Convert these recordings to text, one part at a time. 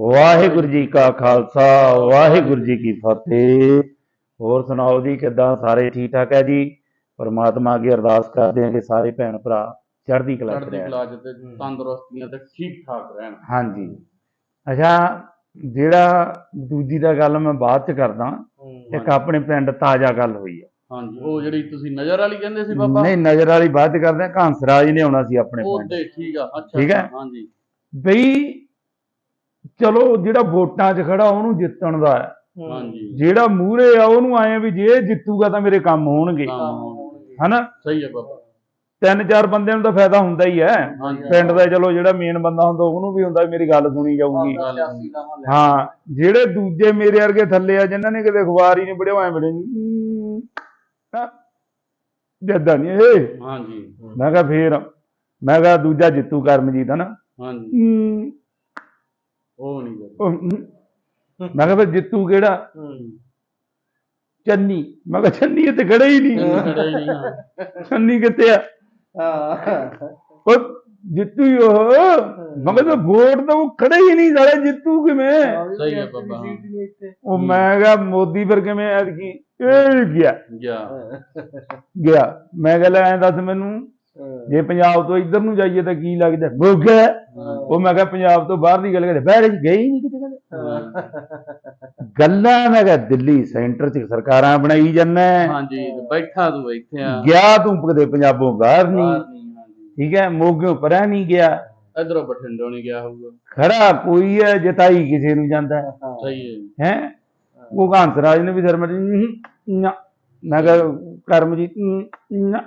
ਵਾਹਿਗੁਰੂ ਜੀ ਕਾ ਖਾਲਸਾ ਵਾਹਿਗੁਰੂ ਜੀ ਕੀ ਫਤਿਹ। ਹੋਰ ਸੁਣਾਓ ਜੀ ਕਿੱਦਾਂ? ਸਾਰੇ ਠੀਕ ਠਾਕ ਹੈ ਜੀ? ਪਰਮਾਤਮਾ ਅੱਗੇ ਅਰਦਾਸ ਕਰਦੇ ਹਾਂ ਕਿ ਸਾਰੇ ਭੈਣ ਭਰਾ ਚੜ੍ਹਦੀ ਕਲਾ ਚ ਚੜ੍ਹਦੀ ਰਹਿਣ। ਕਲਾ ਚ ਤੇ ਤੰਦਰੁਸਤੀਆਂ ਤੇ ਠੀਕ ਠਾਕ ਰਹਿਣ। ਹਾਂਜੀ। ਅੱਛਾ ਜਿਹੜਾ ਦੂਜੀ ਦਾ ਗੱਲ ਮੈਂ ਬਾਅਦ ਚ ਕਰਦਾ ਇੱਕ ਆਪਣੇ ਪਿੰਡ ਤਾਜ਼ਾ ਗੱਲ ਹੋਈ ਹੈ। ਹਾਂਜੀ ਉਹ ਜਿਹੜੀ ਤੁਸੀਂ ਨਜ਼ਰ ਵਾਲੀ ਕਹਿੰਦੇ ਸੀ ਬਾਬਾ? ਨਹੀਂ ਨਜ਼ਰ ਵਾਲੀ ਬਾਅਦ ਚ ਕਰਦੇ ਹਾਂ ਕਾਂਸਰਾਜ ਨੇ ਆਉਣਾ ਸੀ ਆਪਣੇ ਉਹ ਪਿੰਡ ਤੇ ਠੀਕ ਆ ਅੱਛਾ ਠੀਕ ਹੈ? ਹਾਂਜੀ। ਬਈ ਚਲੋ ਜਿਹੜਾ ਵੋਟਾਂ 'ਚ ਖੜਾ ਉਹਨੂੰ ਜਿੱਤਣ ਦਾ ਹੈ। ਹਾਂਜੀ। ਜਿਹੜਾ ਮੂਹਰੇ ਆ ਉਹਨੂੰ ਆਏ ਵੀ ਜੇ ਇਹ ਜਿੱਤੂਗਾ ਤਾਂ ਮੇਰੇ ਕੰਮ ਹੋਣਗੇ। ਹਨਾ? ਸਹੀ ਹੈ ਬਾਬਾ। ਤਿੰਨ ਚਾਰ ਬੰਦਿਆਂ ਨੂੰ ਤਾਂ ਫਾਇਦਾ ਹੁੰਦਾ ਹੀ ਹੈ। ਪਿੰਡ ਦਾ ਚਲੋ ਜਿਹੜਾ ਮੇਨ ਬੰਦਾ ਹੁੰਦਾ ਉਹਨੂੰ ਵੀ ਹੁੰਦਾ ਵੀ ਮੇਰੀ ਗੱਲ ਸੁਣੀ ਜਾਊਗੀ। ਹਾਂ ਜਿਹੜੇ ਦੂਜੇ ਮੇਰੇ ਵਰਗੇ ਥੱਲੇ ਆ ਜਿਨ੍ਹਾਂ ਨੇ ਕਿਤੇ ਅਖਬਾਰ ਹੀ ਨਹੀਂ ਪੜਿਆ ਐ ਬੜੇ ਜੱਦਾ ਨਹੀਂ ਇਹ ਹਾਂਜੀ। ਮੈਂ ਕਿਹਾ ਫੇਰ ਮੈਂ ਕਿਹਾ ਦੂਜਾ ਜਿੱਤੂ ਕਰਮਜੀਤ ਹਨਾ? ਹਾਂਜੀ। ਉਹ ਨਹੀਂ ਬਾਬਾ ਉਹ, ਹਮ। ਮੈਂ ਕਿਹਾ ਫਿਰ ਜਿੱਤੂ ਕਿਹੜਾ? ਚੰਨੀ। ਮੈਂ ਕਿਹਾ ਚੰਨੀ ਇੱਥੇ ਖੜਾ ਹੀ ਨਹੀਂ। ਖੜੇ ਹੀ ਨਹੀਂ ਹਾਂ। ਚੰਨੀ ਕਿੱਥੇ ਆ? ਉਹ ਜਿੱਤੂ ਹੀ ਉਹ। ਮੈਂ ਕਿਹਾ ਵੋਟ ਤਾਂ ਉਹ ਖੜਾ ਹੀ ਨਹੀਂ ਸਾਲੇ ਜਿੱਤੂ ਕਿਵੇਂ? ਸਹੀ ਹੈ ਬਾਬਾ ਉਹ ਮੈਂ ਕਿਹਾ ਮੋਦੀ ਫਿਰ ਕਿਵੇਂ ਐਤਕੀ? ਇਹ ਗਿਆ। ਗਿਆ। ਗਿਆ। ਮੈਂ ਕਿਹਾ ਲੈ ਐਂ ਦੱਸ ਮੈਨੂੰ ਜੇ ਪੰਜਾਬ ਤੋਂ ਇੱਧਰ ਨੂੰ ਜਾਈਏ ਤਾਂ ਕੀ ਲੱਗਦਾ? ਮੋਗਾ ਉਹ ਮੈਂ ਕਿਹਾ ਪੰਜਾਬ ਤੋਂ ਬਾਹਰ ਦੀ ਗੱਲ ਕਰਦੇ। ਬਾਹਰ ਚ ਗਏ ਹੀ ਨਹੀਂ ਕਿਤੇ ਕਦੇ। ਗੱਲਾਂ ਮੈਂ ਕਿਹਾ ਦਿੱਲੀ ਸੈਂਟਰ ਚ ਸਰਕਾਰਾਂ ਬਣਾਈ ਜਾਂਦਾ ਹਾਂਜੀ ਬੈਠਾ ਤੂੰ ਇੱਥੇ ਆ। ਗਿਆ ਤੂੰ ਕਦੇ ਪੰਜਾਬੋਂ ਬਾਹਰ ਨਹੀਂ। ਠੀਕ ਹੈ ਮੋਗਿਓ ਪਰਾਂ ਨਹੀਂ ਗਿਆ। ਇਧਰੋਂ ਬਠਿੰਡੋਂ ਨਹੀਂ ਗਿਆ ਹੋਊਗਾ। ਖੜਾ ਕੋਈ ਹੈ ਜਿਤਾਈ ਕਿਸੇ ਨੂੰ ਜਾਂਦਾ ਸਹੀ ਹੈ। ਹੈ? ਉਹ ਕਾਂਸਰਾਜ ਨੇ ਵੀ ਸ਼ਰਮ ਨਾ ਮੈਂ ਕਿਹਾ ਕਰਮਜੀਤ ਨਾ।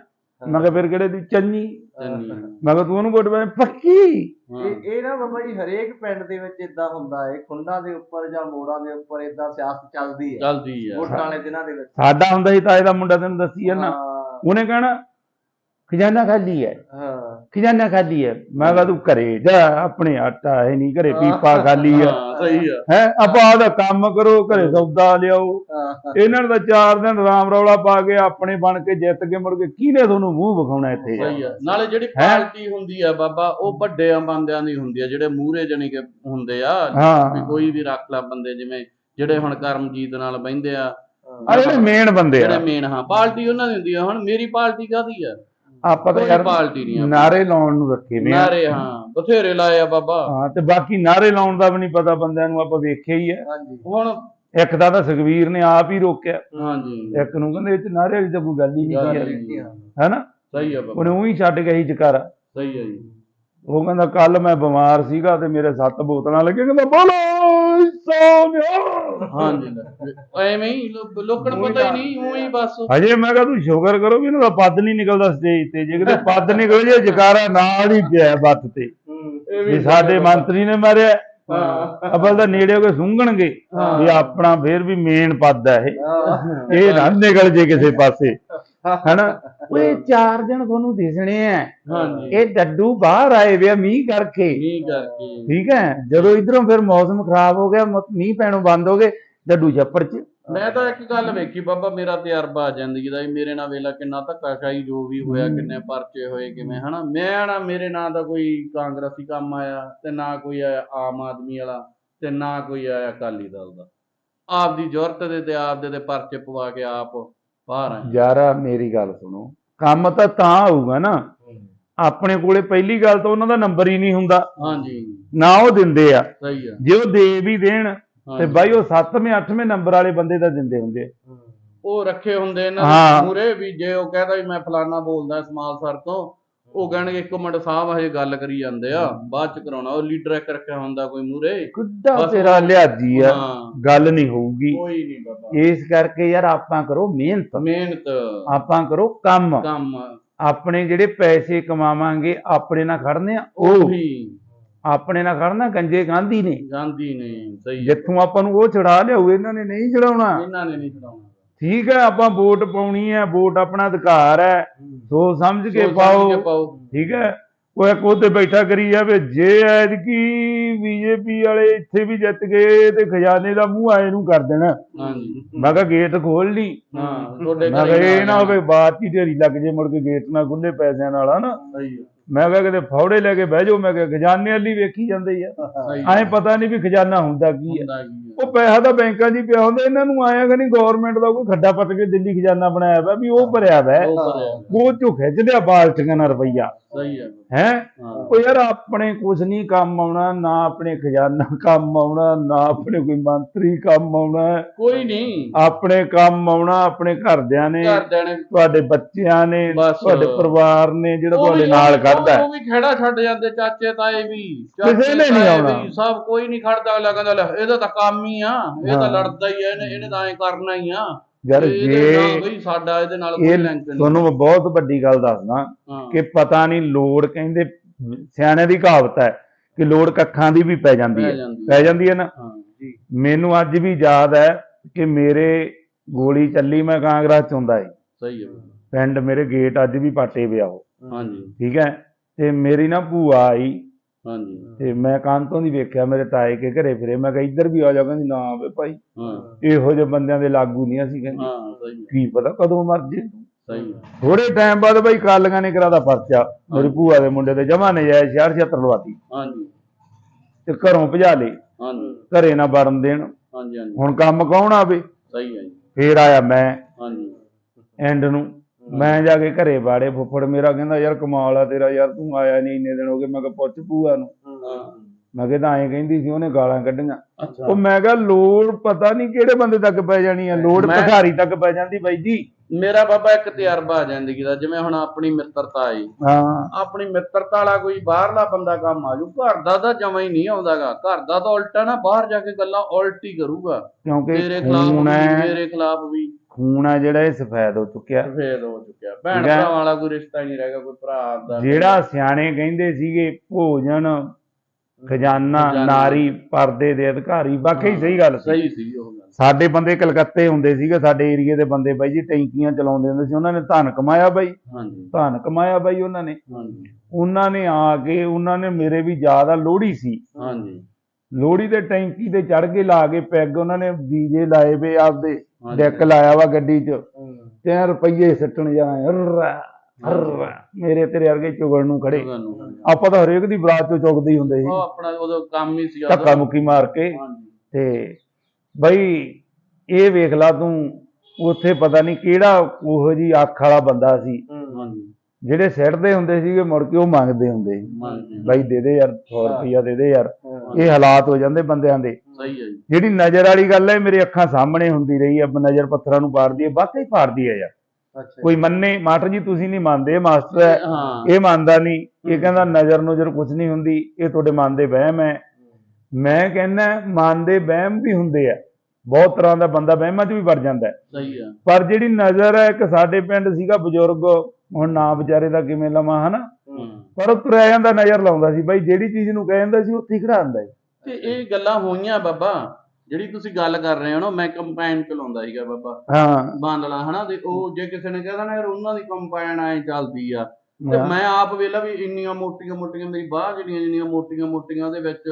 ਮੈਂ ਕਿਹਾ ਫਿਰ ਕਿਹੜੇ ਦੀ? ਚੰਨੀ। ਚੰਨੀ। ਮੈਂ ਕਿਹਾ ਤੂੰ ਉਹਨੂੰ ਵੋਟ ਪਾ ਪੱਕੀ। ਹਾਂ ਇਹ ਇਹ ਨਾ ਬਾਬਾ ਜੀ ਹਰੇਕ ਪਿੰਡ ਦੇ ਵਿੱਚ ਇਦਾਂ ਹੁੰਦਾ ਹੈ ਖੁੰਡਾਂ ਦੇ ਉੱਪਰ ਜਾਂ ਮੋੜਾਂ ਦੇ ਉੱਪਰ ਇਦਾਂ ਸਿਆਸਤ ਚੱਲਦੀ ਹੈ। ਚੱਲਦੀ ਆ ਵੋਟਾਂ ਵਾਲੇ ਦਿਨਾਂ ਦੇ ਵਿੱਚ। ਸਾਡਾ ਹੁੰਦਾ ਸੀ ਤਾਏ ਦਾ ਮੁੰਡਾ ਤੈਨੂੰ ਦੱਸੀ ਹੈ ਨਾ ਹਾਂ। ਉਹਨੇ ਕਹਿਣਾ ਖਜ਼ਾਨਾ ਖਾਲੀ ਹੈ। ਹਾਂ। ਖਜ਼ਾਨਾ ਖਾਲੀ ਹੈ। ਮੈਂ ਕਿਹਾ ਤੂੰ ਘਰੇ ਜਾ ਆਪਣੇ ਆਟਾ ਹੈ ਨਹੀਂ ਘਰੇ ਪੀਪਾ ਖਾਲੀ ਹੈ ਹਾਂ ਸਹੀ ਹੈ ਆਪਾਂ ਆਦਾ ਕੰਮ ਕਰੋ ਘਰੇ ਸੌਦਾ ਲਿਆਓ। ਹਾਂ। ਇਹਨਾਂ ਤਾਂ ਚਾਰ ਦਿਨ ਰਾਮ ਰੌਲਾ ਪਾ ਕੇ ਆਪਣੇ ਬਣ ਕੇ ਜਿੱਤ ਕੇ ਮੁੜ ਕੇ ਕਿਹਨੇ ਤੁਹਾਨੂੰ ਮੂੰਹ ਵਿਖਾਉਣਾ ਇੱਥੇ? ਸਹੀ ਆ। ਨਾਲੇ ਜਿਹੜੀ ਪਾਰਟੀ ਹੁੰਦੀ ਆ ਬਾਬਾ ਉਹ ਵੱਡੇ ਬੰਦਿਆਂ ਦੀ ਹੁੰਦੀ ਆ। ਜਿਹੜੇ ਮੂਹਰੇ ਜਣੀ ਕਿ ਹੁੰਦੇ ਆ ਵੀ ਹਾਂ ਕੋਈ ਵੀ ਰੱਖ ਲਾ ਬੰਦੇ ਜਿਵੇਂ ਜਿਹੜੇ ਹੁਣ ਕਰਮਜੀਤ ਨਾਲ ਬਹਿੰਦੇ ਆ। ਆ ਜਿਹੜੇ ਮੇਨ ਬੰਦੇ ਜਿਹੜੇ ਆ ਮੇਨ ਹਾਂ ਪਾਰਟੀ ਉਹਨਾਂ ਦੀ ਹੁੰਦੀ ਆ। ਹੁਣ ਮੇਰੀ ਪਾਰਟੀ ਕਾਦੀ ਆ? ਆਪਾਂ ਤਾਂ ਕੋਈ ਯਾਰ ਨਹੀਂ ਆ ਨਾਰੇ ਲਾਉਣ ਨੂੰ ਰੱਖੇ ਨੇ ਆ। ਨਾਰੇ ਹਾਂ ਬਥੇਰੇ ਲਾਏ ਆ ਬਾਬਾ। ਹਾਂ ਤੇ ਬਾਕੀ ਨਾਰੇ ਲਾਉਣ ਦਾ ਵੀ ਨਹੀਂ ਪਤਾ ਬੰਦਿਆਂ ਨੂੰ ਆਪਾਂ ਵੇਖਿਆ ਹੀ ਹੈ ਹਾਂਜੀ। ਹੁਣ ਇੱਕ ਦਾ ਤਾਂ ਸੁਖਵੀਰ ਨੇ ਆਪ ਹੀ ਰੋਕਿਆ। ਹਾਂਜੀ। ਇੱਕ ਨੂੰ ਕਹਿੰਦੇ ਇਹ ਚ ਨਾਰੇ ਵਾਲੀ ਤਾਂ ਕੋਈ ਗੱਲ ਹੀ ਨਹੀਂ ਹੀ। ਹੈਨਾ? ਸਹੀ ਆ ਬਾਬਾ। ਉਹਨੇ ਉਹੀ ਛੱਡ ਕੇ ਹੀ ਜਕਾਰਾ। ਸਹੀ ਆ ਜੀ। ਉਹ ਕਹਿੰਦਾ ਕੱਲ ਮੈਂ ਬਿਮਾਰ ਸੀਗਾ ਤੇ ਮੇਰੇ ਸੱਤ ਬੋਤਲਾਂ ਲੱਗੇ ਕਹਿੰਦਾ ਬੋਲੋ! ਹਾਂਜੀ। ਐਵੇਂ ਹੀ ਲੋ- ਲੋਕਾਂ ਨੂੰ ਪਤਾ ਹੀ ਨਹੀਂ ਉਹੀ ਬਸ। ਹਜੇ ਮੈਂ ਕਿਹਾ ਤੂੰ ਸ਼ੁਕਰ ਕਰੋ ਵੀ ਇਹਨਾਂ ਦਾ ਪੱਦ ਨਹੀਂ ਨਿਕਲਦਾ ਸਟੇਜ ਤੇ। ਜੇ ਕਿਤੇ ਪੱਦ ਨਿਕਲ ਜੇ ਜਕਾਰਾ ਨਾਲ ਹੀ ਪਿਆ ਬੱਤ ਤੇ। ਇਹ ਵੀ ਸਾਡੇ ਮੰਤਰੀ ਨੇ ਮਾਰਿਆ। ਹਾਂ। ਅਬਲ ਤਾਂ ਨੇੜੇ ਹੋ ਕੇ ਸੁੰਘਣਗੇ। ਵੀ ਆਪਣਾ ਫੇਰ ਵੀ ਮੇਨ ਪੱਦ ਹੈ ਇਹ। ਹਾਂ। ਇਹ ਨਾ ਨਿਕਲ ਜੇ ਕਿਸੇ ਪਾਸੇ। ਹਨਾ? ਓਏ ਚਾਰ ਦਿਨ ਤੁਹਾਨੂੰ ਦਿਸਣੇ ਆ ਹਾਂਜੀ। ਇਹ ਡੱਡੂ ਬਾਹਰ ਆਏ ਵੇ ਮੀਂਹ ਕਰਕੇ। ਨਹੀਂ ਕਰਕੇ। ਠੀਕ ਹੈ ਜਦੋਂ ਇਧਰੋਂ ਫਿਰ ਮੌਸਮ ਖਰਾਬ ਹੋ ਗਿਆ ਮੀਂਹ ਪੈਣੋਂ ਬੰਦ ਹੋ ਗਏ ਡੱਡੂ ਛੱਪੜ ਚ। ਮੈਂ ਤਾਂ ਇੱਕ ਗੱਲ ਵੇਖੀ ਬਾਬਾ ਮੇਰਾ ਤਜਰਬਾ ਜ਼ਿੰਦਗੀ ਦਾ ਮੇਰੇ ਨਾਲ ਵੇਲਾ ਕਿੰਨਾ ਧੱਕਾਸ਼ਾਹੀ ਜੋ ਵੀ ਹੋਇਆ ਕਿੰਨੇ ਪਰਚੇ ਹੋਏ ਕਿਵੇਂ ਹਨਾ? ਮੈਂ ਨਾ ਮੇਰੇ ਨਾਂ ਦਾ ਕੋਈ ਕਾਂਗਰਸੀ ਕੰਮ ਆਇਆ ਤੇ ਨਾ ਕੋਈ ਆਇਆ ਆਮ ਆਦਮੀ ਵਾਲਾ ਤੇ ਨਾ ਕੋਈ ਆਇਆ ਅਕਾਲੀ ਦਲ ਦਾ। ਆਪ ਦੀ ਜ਼ਰੂਰਤ ਦੇ ਤੇ ਆਪ ਦੇ ਤੇ ਪਰਚੇ ਪਵਾ ਕੇ ਆਪ ਬਾਹਰ ਯਾਰਾ ਮੇਰੀ ਗੱਲ ਸੁਣੋ। ਕੰਮ ਤਾਂ ਤਾਂ ਹੋਊਗਾ ਨਾ। ਆਪਣੇ ਕੋਲੇ ਪਹਿਲੀ ਗੱਲ ਤਾਂ ਉਹਨਾਂ ਦਾ ਨੰਬਰ ਹੀ ਨਹੀਂ ਹੁੰਦਾ। ਹਾਂਜੀ। ਨਾ ਉਹ ਦਿੰਦੇ ਆ। ਸਹੀ ਆ। ਜੇ ਉਹ ਦੇ ਵੀ ਦੇਣ ਤੇ। ਬਾਈ ਉਹ 7ਵੇਂ 8ਵੇਂ ਨੰਬਰ ਵਾਲੇ ਬੰਦੇ ਤਾਂ ਦਿੰਦੇ ਹੁੰਦੇ ਆ। ਉਹ ਰੱਖੇ ਹੁੰਦੇ ਇਹਨਾਂ। ਦੇ ਮੂਰੇ ਵੀ ਜੇ ਉਹ ਕਹਿੰਦਾ ਵੀ ਮੈਂ ਫਲਾਨਾ ਬੋਲਦਾ ਸਮਾਲ ਸਰ ਤੋਂ ਉਹ ਕਹਿਣਗੇ ਇੱਕ ਮਿੰਟ ਸਾਹਿਬ ਹਜੇ ਗੱਲ ਕਰੀ ਜਾਂਦੇ ਆ ਬਾਅਦ ਚ ਕਰਾਉਣਾ ਉਹ ਲੀਡਰ ਇੱਕ ਰੱਖਿਆ ਹੁੰਦਾ ਕੋਈ ਮੂਰੇ ਕਿੱਡਾ ਤੇਰਾ ਲਿਆਜੀ ਆ ਗੱਲ ਨਹੀਂ ਹੋਊਗੀ। ਕੋਈ ਨਹੀਂ ਬਾਬਾ। ਇਸ ਕਰਕੇ ਯਾਰ ਆਪਾਂ ਕਰੋ ਮਿਹਨਤ। ਮਿਹਨਤ। ਆਪਾਂ ਕਰੋ ਕੰਮ। ਕੰਮ। ਆਪਣੇ ਜਿਹੜੇ ਪੈਸੇ ਕਮਾਵਾਂਗੇ ਆਪਣੇ ਨਾਲ ਖੜਨੇ ਆ ਉਹ। ਆਪਣੇ ਨਾਲ ਖੜਨਾ ਗੰਜੇ ਗਾਂਧੀ ਨੇ। ਗਾਂਧੀ ਨੇ ਸਹੀ। ਜਿੱਥੋਂ ਆਪਾਂ ਨੂੰ ਉਹ ਚੜਾ ਲਿਆਉ ਇਹਨਾਂ ਨੇ ਨਹੀਂ ਚੜਾਉਣਾ। ਇਹਨਾਂ ਨੇ ਨਹੀਂ ਛਡਾਉਣਾ ਠੀਕ ਹੈ ਆਪਾਂ ਵੋਟ ਪਾਉਣੀ ਹੈ ਵੋਟ ਆਪਣਾ ਅਧਿਕਾਰ ਹੈ। ਸੋਚ ਸਮਝ ਕੇ ਪਾਓ। ਕੇ ਠੀਕ ਹੈ ਉਹ ਇੱਕ ਉਹਦੇ ਬੈਠਾ ਕਰੀ ਜਾਵੇ ਜੇ ਐਤਕੀ ਬੀਜੇਪੀ ਵਾਲੇ ਇੱਥੇ ਵੀ ਜਿੱਤ ਗਏ ਤੇ ਖਜ਼ਾਨੇ ਦਾ ਮੂੰਹ ਆਏ ਨੂੰ ਕਰ ਦੇਣਾ। ਹਾਂਜੀ। ਮੈਂ ਕਿਹਾ ਗੇਟ ਖੋਲ ਲਈ। ਹਾਂ ਤੁਹਾਡੇ ਘਰੇ ਨਾ ਹੋਵੇ ਬਾਤ ਹੀ ਢੇਰੀ ਲੱਗ ਜੇ ਮੁੜ ਕੇ ਗੇਟ ਨਾ ਖੁੱਲੇ ਪੈਸਿਆਂ ਨਾਲ ਹਨਾ? ਸਹੀ। ਮੈਂ ਕਿਹਾ ਕਿਤੇ ਫੌੜੇ ਲੈ ਕੇ ਬਹਿ ਜਾਓ ਮੈਂ ਕਿਹਾ ਖਜ਼ਾਨੇ ਵਾਲੀ ਵੇਖੀ ਜਾਂਦੇ ਆ। ਐਂ ਪਤਾ ਨਹੀਂ ਵੀ ਖਜ਼ਾਨਾ ਹੁੰਦਾ ਕੀ ਹੈ ਆ। ਉਹ ਪੈਸਾ ਤਾਂ ਬੈਂਕਾਂ 'ਚ ਹੀ ਪਿਆ ਹੁੰਦਾ ਇਹਨਾਂ ਨੂੰ ਆਇਆ ਕਿ ਨਹੀਂ ਗਵਰਨਮੈਂਟ ਦਾ ਕੋਈ ਖੱਡਾ ਪੱਟ ਕੇ ਦਿੱਲੀ ਖਜ਼ਾਨਾ ਬਣਾਇਆ ਪਿਆ ਵੀ ਉਹ ਭਰਿਆ ਵਾ। ਉਹ ਚੋਂ ਖਿੱਚ ਲਿਆ ਬਾਲਟੀਆਂ ਨਾਲ ਰੁਪਈਆ। ਸਹੀ ਹੈ ਉਹ ਯਾਰ ਆਪਣੇ ਕੁਛ ਨਹੀਂ ਕੰਮ ਆਉਣਾ ਨਾ ਆਪਣੇ ਖਜ਼ਾਨਾ ਕੰਮ ਆਉਣਾ ਨਾ ਆਪਣੇ ਕੋਈ ਮੰਤਰੀ ਕੰਮ ਆਉਣਾ ਕੋਈ ਨਹੀਂ ਆਪਣੇ ਕੰਮ ਆਉਣਾ ਆਪਣੇ ਘਰਦਿਆਂ ਨੇ ਤੁਹਾਡੇ ਬੱਚਿਆਂ ਨੇ। ਤੁਹਾਡੇ ਪਰਿਵਾਰ ਨੇ ਜਿਹੜਾ ਤੁਹਾਡੇ ਨਾਲ ਖੜਦਾ। ਉਹ ਵੀ ਖੜਾ ਛੱਡ ਜਾਂਦੇ ਚਾਚੇ ਤਾਏ ਵੀ ਕਿਸੇ ਨੇ ਨੀ ਤਾਏ ਆਉਣਾ। ਸਭ ਕੋਈ ਨਹੀਂ ਖੜਦਾ ਅਗਲਾ ਕਹਿੰਦਾ ਲੈ ਇਹਦਾ ਤਾਂ ਕੰਮ ਹੀ ਆ ਇਹ ਤਾਂ। ਲੜਦਾ ਹੀ ਆ ਇਹਨੇ ਇਹਨੇ ਤਾਂ ਐ ਕਰਨਾ ਹੀ ਆ ਯਾਰ ਜੇ ਸਾਡਾ ਇਹਦੇ ਨਾਲ ਕੋਈ ਲਿੰਕ ਨਹੀਂ। ਤੁਹਾਨੂੰ ਮੈਂ ਬਹੁਤ ਵੱਡੀ ਗੱਲ ਦੱਸਦਾ ਕਿ ਪਤਾ ਨਹੀਂ ਲੋੜ ਕਹਿੰਦੇ ਸਿਆਣੇ ਦੀ ਕਹਾਵਤ ਹੈ ਕਿ ਲੋੜ ਕੱਖਾਂ ਦੀ ਵੀ ਪੈ ਜਾਂਦੀ ਹੈ। ਪੈ ਜਾਂਦੀ ਹੈ ਨਾ? ਮੈਨੂੰ ਅੱਜ ਵੀ ਯਾਦ ਹੈ ਕਿ ਮੇਰੇ ਗੋਲੀ ਚੱਲੀ ਮੈਂ ਕਾਂਗਰਸ ਚ ਹੁੰਦਾ ਸੀ। ਸਹੀ ਹੈ ਪਿੰਡ ਮੇਰੇ ਗੇਟ ਅੱਜ ਵੀ ਪਾਟੇ ਪਿਆ ਉਹ। ਹਾਂਜੀ। ਠੀਕ ਹੈ? ਤੇ ਮੇਰੀ ਨਾ ਭੂਆ ਆਈ ਹਾਂਜੀ। ਤੇ ਮੈਂ ਕਾਂਤੋਂ ਦੀ ਵੇਖਿਆ ਮੇਰੇ ਤਾਏ ਕੇ ਘਰੇ ਫਿਰੇ। ਮੈਂ ਕਿਹਾ ਇੱਧਰ ਵੀ ਆ ਜਾ। ਕਹਿੰਦੀ ਨਾ ਆਵੇ ਭਾਈ। ਹਾਂ। ਇਹੋ ਜਿਹੇ ਬੰਦਿਆਂ ਦੇ ਲਾਗੂ ਨਹੀਂ ਅਸੀਂ ਕਹਿੰਦੇ। ਹਾਂ ਸਹੀ ਕੀ ਪਤਾ ਕਦੋਂ ਮਰ ਜੇ ਸਹੀ ਥੋੜੇ ਟਾਈਮ ਬਾਅਦ ਬਈ ਕਾਲੀਆਂ ਨੇ ਕਰਾਦਾ ਪਰਚਾ। ਮੇਰੀ ਭੂਆ ਦੇ ਮੁੰਡੇ ਤੇ ਜਮਾ ਨਜਾਇਜ਼ ਸ਼ਹਿਰ ਛੱਤਰ ਲਵਾਤੀ। ਹਾਂਜੀ। ਤੇ ਘਰੋਂ ਭਜਾ ਲਏ ਹਾਂਜੀ। ਘਰੇ ਨਾ ਵੜਨ ਦੇਣ। ਹਾਂਜੀ ਹਾਂਜੀ। ਹੁਣ ਕੰਮ ਕੌਣ ਆਵੇ? ਸਹੀ ਹੈ ਜੀ। ਫੇਰ ਆਇਆ ਮੈਂ। ਹਾਂਜੀ। ਐਂਡ ਨੂੰ। ਮੈਂ ਜਾ ਕੇ ਘਰੇ ਬਾੜੇ ਫੁੱਫੜ ਮੇਰਾ ਕਹਿੰਦਾ ਯਾਰ ਕਮਾਲ ਆ ਤੇਰਾ ਯਾਰ ਤੂੰ ਆਇਆ ਨਹੀਂ ਇੰਨੇ ਦਿਨ ਹੋ ਗਏ। ਮੈਂ ਕਿਹਾ ਪੁੱਛ ਭੂਆ ਨੂੰ। ਮੈਂ ਕਿਹਾ ਤਾਂ ਐਂ ਕਹਿੰਦੀ ਸੀ ਉਹਨੇ ਗਾਲਾਂ ਕੱਢੀਆਂ। ਉਹ ਮੈਂ ਕਿਹਾ ਲੋੜ ਪਤਾ ਨਹੀਂ ਕਿਹੜੇ ਬੰਦੇ ਤੱਕ ਪੈ ਜਾਣੀ ਆ ਲੋੜ ਭਿਖਾਰੀ ਤੱਕ ਪੈ ਜਾਂਦੀ ਬਾਈ ਜੀ। ਮੇਰਾ ਬਾਬਾ ਇੱਕ ਤਜਰਬਾ ਆ ਜ਼ਿੰਦਗੀ ਦਾ ਜਿਵੇਂ ਹੁਣ ਆਪਣੀ ਮਿੱਤਰਤਾ ਆਈ। ਹਾਂ। ਆਪਣੀ ਮਿੱਤਰਤਾ ਵਾਲਾ ਕੋਈ ਬਾਹਰਲਾ ਬੰਦਾ ਕੰਮ ਆਜੂ ਘਰ ਦਾ ਤਾਂ ਜਮਾ ਹੀ ਨਹੀਂ ਆਉਂਦਾਗਾ। ਘਰ ਦਾ ਤਾਂ ਉਲਟਾ ਨਾ ਬਾਹਰ ਜਾ ਕੇ ਗੱਲਾਂ ਉਲਟੀ ਕਰੂਗਾ। ਕਿਉਂਕਿ ਤੇਰੇ ਖਿਲਾਫ ਖੂਨ ਵੀ ਹੈ ਮੇਰੇ ਖਿਲਾਫ ਵੀ। ਖੂਨ ਹੈ ਜਿਹੜਾ ਇਹ ਸਫੈਦ ਹੋ ਚੁੱਕਿਆ। ਫੇਰ ਹੋ ਚੁੱਕਿਆ। ਭੈਣ। ਭਰਾਵਾਂ ਵਾਲਾ ਕੋਈ ਰਿਸ਼ਤਾ ਹੀ ਨਹੀਂ ਰਹੇਗਾ ਕੋਈ ਭਰਾ ਦਾ ਜਿਹੜਾ ਸਿਆਣੇ ਕਹਿੰਦੇ ਸੀਗੇ ਭੋਜਨ ਖਜ਼ਾਨਾ। ਨਾਰੀ ਪਰਦੇ ਦੇ ਅਧਿਕਾਰੀ ਵਾਕਈ ਸਹੀ ਗੱਲ ਸੀ। ਸਹੀ ਸੀ ਉਹ ਗੱਲ। ਸਾਡੇ ਬੰਦੇ ਕਲਕੱਤੇ ਹੁੰਦੇ ਸੀਗੇ ਸਾਡੇ ਏਰੀਏ ਦੇ ਬੰਦੇ ਬਾਈ ਜੀ ਟੈਂਕੀਆਂ ਚਲਾਉਂਦੇ ਹੁੰਦੇ ਸੀ ਉਹਨਾਂ ਨੇ ਧਨ ਕਮਾਇਆ ਬਾਈ। ਹਾਂਜੀ। ਧਨ ਕਮਾਇਆ ਬਾਈ ਉਹਨਾਂ ਨੇ। ਹਾਂਜੀ। ਉਹਨਾਂ ਨੇ ਆ ਕੇ ਉਹਨਾਂ ਨੇ ਮੇਰੇ ਵੀ ਜ਼ਿਆਦਾ ਲੋਹੜੀ ਸੀ। ਹਾਂਜੀ। ਲੋਹੜੀ ਦੇ ਟੈਂਕੀ ਤੇ ਚੜ ਕੇ ਲਾ ਕੇ ਪੈਗ ਉਹਨਾਂ ਨੇ ਡੀਜੇ ਲਾਏ ਵੇ ਆਪਦੇ। ਡੈਕ ਲਾਇਆ ਵਾ ਗੱਡੀ 'ਚ। ਤੇ ਰੁਪਈਏ ਸੱਟਣ ਜਾਣਾ ਮੇਰੇ ਤੇਰੇ ਵਰਗੇ ਚੁਗਣ ਨੂੰ ਖੜੇ। ਆਪਾਂ ਤਾਂ ਹਰੇਕ ਦੀ ਬਰਾਤ ਚੋਂ ਚੁਗਦੇ ਹੀ ਹੁੰਦੇ ਸੀ। ਉਹ ਆਪਣਾ ਉਦੋਂ ਕੰਮ ਹੀ ਸੀ ਧੱਕਾ ਮੁੱਕੀ ਮਾਰ ਕੇ। ਤੇ ਬਈ ਇਹ ਵੇਖ ਲਾ ਤੂੰ ਉੱਥੇ ਪਤਾ ਨਹੀਂ ਕਿਹੜਾ ਉਹੋ ਜੀ ਅੱਖ ਵਾਲਾ ਬੰਦਾ ਸੀ। ਜਿਹੜੇ ਸਿੱਟਦੇ ਹੁੰਦੇ ਸੀਗੇ ਮੁੜ ਕੇ ਉਹ ਮੰਗਦੇ ਹੁੰਦੇ ਸੀ। ਬਾਈ ਦੇ ਦੇ ਯਾਰ 100 ਰੁਪਈਆ ਦੇ ਦੇ ਯਾਰ। ਇਹ ਹਾਲਾਤ ਹੋ ਜਾਂਦੇ ਬੰਦਿਆਂ ਦੇ। ਸਹੀ ਹੈ ਜੀ। ਜਿਹੜੀ ਨਜ਼ਰ ਵਾਲੀ ਗੱਲ ਹੈ ਮੇਰੇ ਅੱਖਾਂ ਸਾਹਮਣੇ ਹੁੰਦੀ ਰਹੀ ਹੈ ਨਜ਼ਰ ਪੱਥਰਾਂ ਨੂੰ ਪਾੜਦੀ ਹੈ ਵਾਕਈ ਪਾੜਦੀ ਹੈ ਯਾਰ। ਕੋਈ ਮੰਨੇ ਮਾਸਟਰ ਜੀ ਤੁਸੀਂ ਨਹੀਂ ਮੰਨਦੇ ਮਾਸਟਰ ਹੈ ਇਹ ਮੰਨਦਾ ਨਹੀਂ ਇਹ ਕਹਿੰਦਾ ਨਜ਼ਰ ਨੁਜ਼ਰ ਕੁਝ ਨਹੀਂ ਹੁੰਦੀ ਇਹ ਤੁਹਾਡੇ ਮਨ ਦੇ ਵਹਿਮ ਹੈ। ਮੈਂ ਕਹਿੰਦਾ ਮਨ ਦੇ ਵਹਿਮ ਵੀ ਹੁੰਦੇ ਆ। ਬਹੁਤ ਤਰ੍ਹਾਂ ਦਾ ਬੰਦਾ ਵਹਿਮਾਂ 'ਚ ਵੀ ਵੜ ਜਾਂਦਾ ਸਹੀ ਹੈ। ਪਰ ਜਿਹੜੀ ਨਜ਼ਰ ਹੈ ਇੱਕ ਸਾਡੇ ਪਿੰਡ ਸੀਗਾ ਬਜ਼ੁਰਗ ਹੁਣ ਨਾ ਵਿਚਾਰੇ ਦਾ ਕਿਵੇਂ ਲਵਾਂ ਹਨਾ? ਪਰ ਉਹ ਤੁਰਿਆ ਜਾਂਦਾ ਨਜ਼ਰ ਲਾਉਂਦਾ ਸੀ। ਬਾਈ ਜਿਹੜੀ ਚੀਜ਼ ਨੂੰ ਕਹਿ ਜਾਂਦਾ ਸੀ ਉੱਥੇ ਖੜਾ ਹੁੰਦਾ ਸੀ। ਤੇ ਇਹ ਗੱਲਾਂ ਹੋਈਆਂ ਬਾਬਾ। ਜਿਹੜੀ ਤੁਸੀਂ ਗੱਲ ਕਰ ਰਹੇ ਹੋ ਨਾ ਮੈਂ ਕੰਪਾਈਨ ਚਲਾਉਂਦਾ ਸੀਗਾ ਬਾਬਾ। ਹਾਂ। ਬਾਂਦਲਾ ਹਨਾ? ਤੇ ਉਹ ਜੇ ਕਿਸੇ ਨੇ ਕਹਿਦਾ ਨਾ ਯਾਰ ਉਹਨਾਂ ਦੀ ਕੰਪਾਈਨ ਐ ਚੱਲਦੀ ਆ। ਤੇ। ਮੈਂ ਆਪ ਵੇਲਾ ਵੀ ਇੰਨੀਆਂ ਮੋਟੀਆਂ ਮੋਟੀਆਂ ਮੇਰੀ ਬਾਹ ਜਿਹੜੀਆਂ ਜਿਹੜੀਆਂ ਮੋਟੀਆਂ ਮੋਟੀਆਂ ਉਹਦੇ ਵਿੱਚ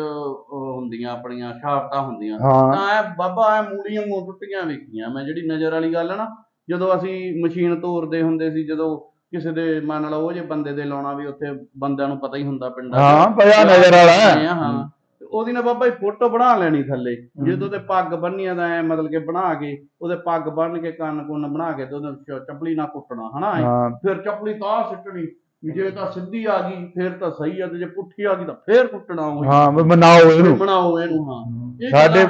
ਹੁੰਦੀਆਂ ਆਪਣੀਆਂ ਸ਼ਾਫਟਾਂ ਹੁੰਦੀਆਂ। ਤਾਂ ਐ ਬਾਬਾ ਐ ਮੂਲੀਆਂ ਮੂੰਹ ਟੁੱਟੀਆਂ ਵੇਖੀਆਂ। ਮੈਂ ਜਿਹੜੀ ਨਜ਼ਰ ਵਾਲੀ ਗੱਲ ਨਾ ਜਦੋਂ ਅਸੀਂ ਮਸ਼ੀਨ ਤੋਰਦੇ ਹੁੰਦੇ ਸੀ ਜਦੋਂ ਕਿਸੇ ਦੇ ਮੰਨ ਲਓ ਉਹ ਜੇ ਬੰਦੇ ਦੇ ਲਾਉਣਾ ਵੀ ਉੱਥੇ ਬੰਦਿਆਂ ਨੂੰ ਪਤਾ ਹੀ ਹੁੰਦਾ ਪਿੰਡਾਂ 'ਚ। ਹਾਂ ਪਿਆ ਨਜ਼ਰ ਵਾਲਾ ਹੈ। ਹਾਂ। ਹਾਂ। ਤੇ ਉਹਦੀ ਨਾ ਬਾਬਾ ਫੋਟੋ ਬਣਾ ਲੈਣੀ ਥੱਲੇ। ਜਦੋਂ ਤੇ ਪੱਗ ਬੰਨੀਆਂ ਦਾ ਐ ਮਤਲਬ ਕਿ ਬਣਾ ਕੇ ਉਹਦੇ ਪੱਗ ਬੰਨ ਕੇ ਕੰਨ ਕੁੰਨ ਬਣਾ ਕੇ ਤੇ ਉਹਦੇ ਚ- ਚੱਪਲੀ ਨਾਲ ਕੁੱਟਣਾ ਹਨਾ ਐਂ। ਹਾਂ। ਫਿਰ ਚੱਪਲੀ ਤਾਂ ਸਿੱਟਣੀ ਵੀ ਜੇ ਤਾਂ ਸਿੱਧੀ ਆ ਗਈ ਫਿਰ ਤਾਂ ਸਹੀ ਆ ਤੇ ਜੇ ਪੁੱਠੀ ਆ ਗਈ ਤਾਂ ਫੇਰ ਕੁੱਟਣਾ ਉਹ। ਹਾਂ ਵੀ ਮਨਾਓ ਇਹਨੂੰ। ਬਣਾਓ ਇਹਨੂੰ ਹਾਂ। ਸਾਡੇ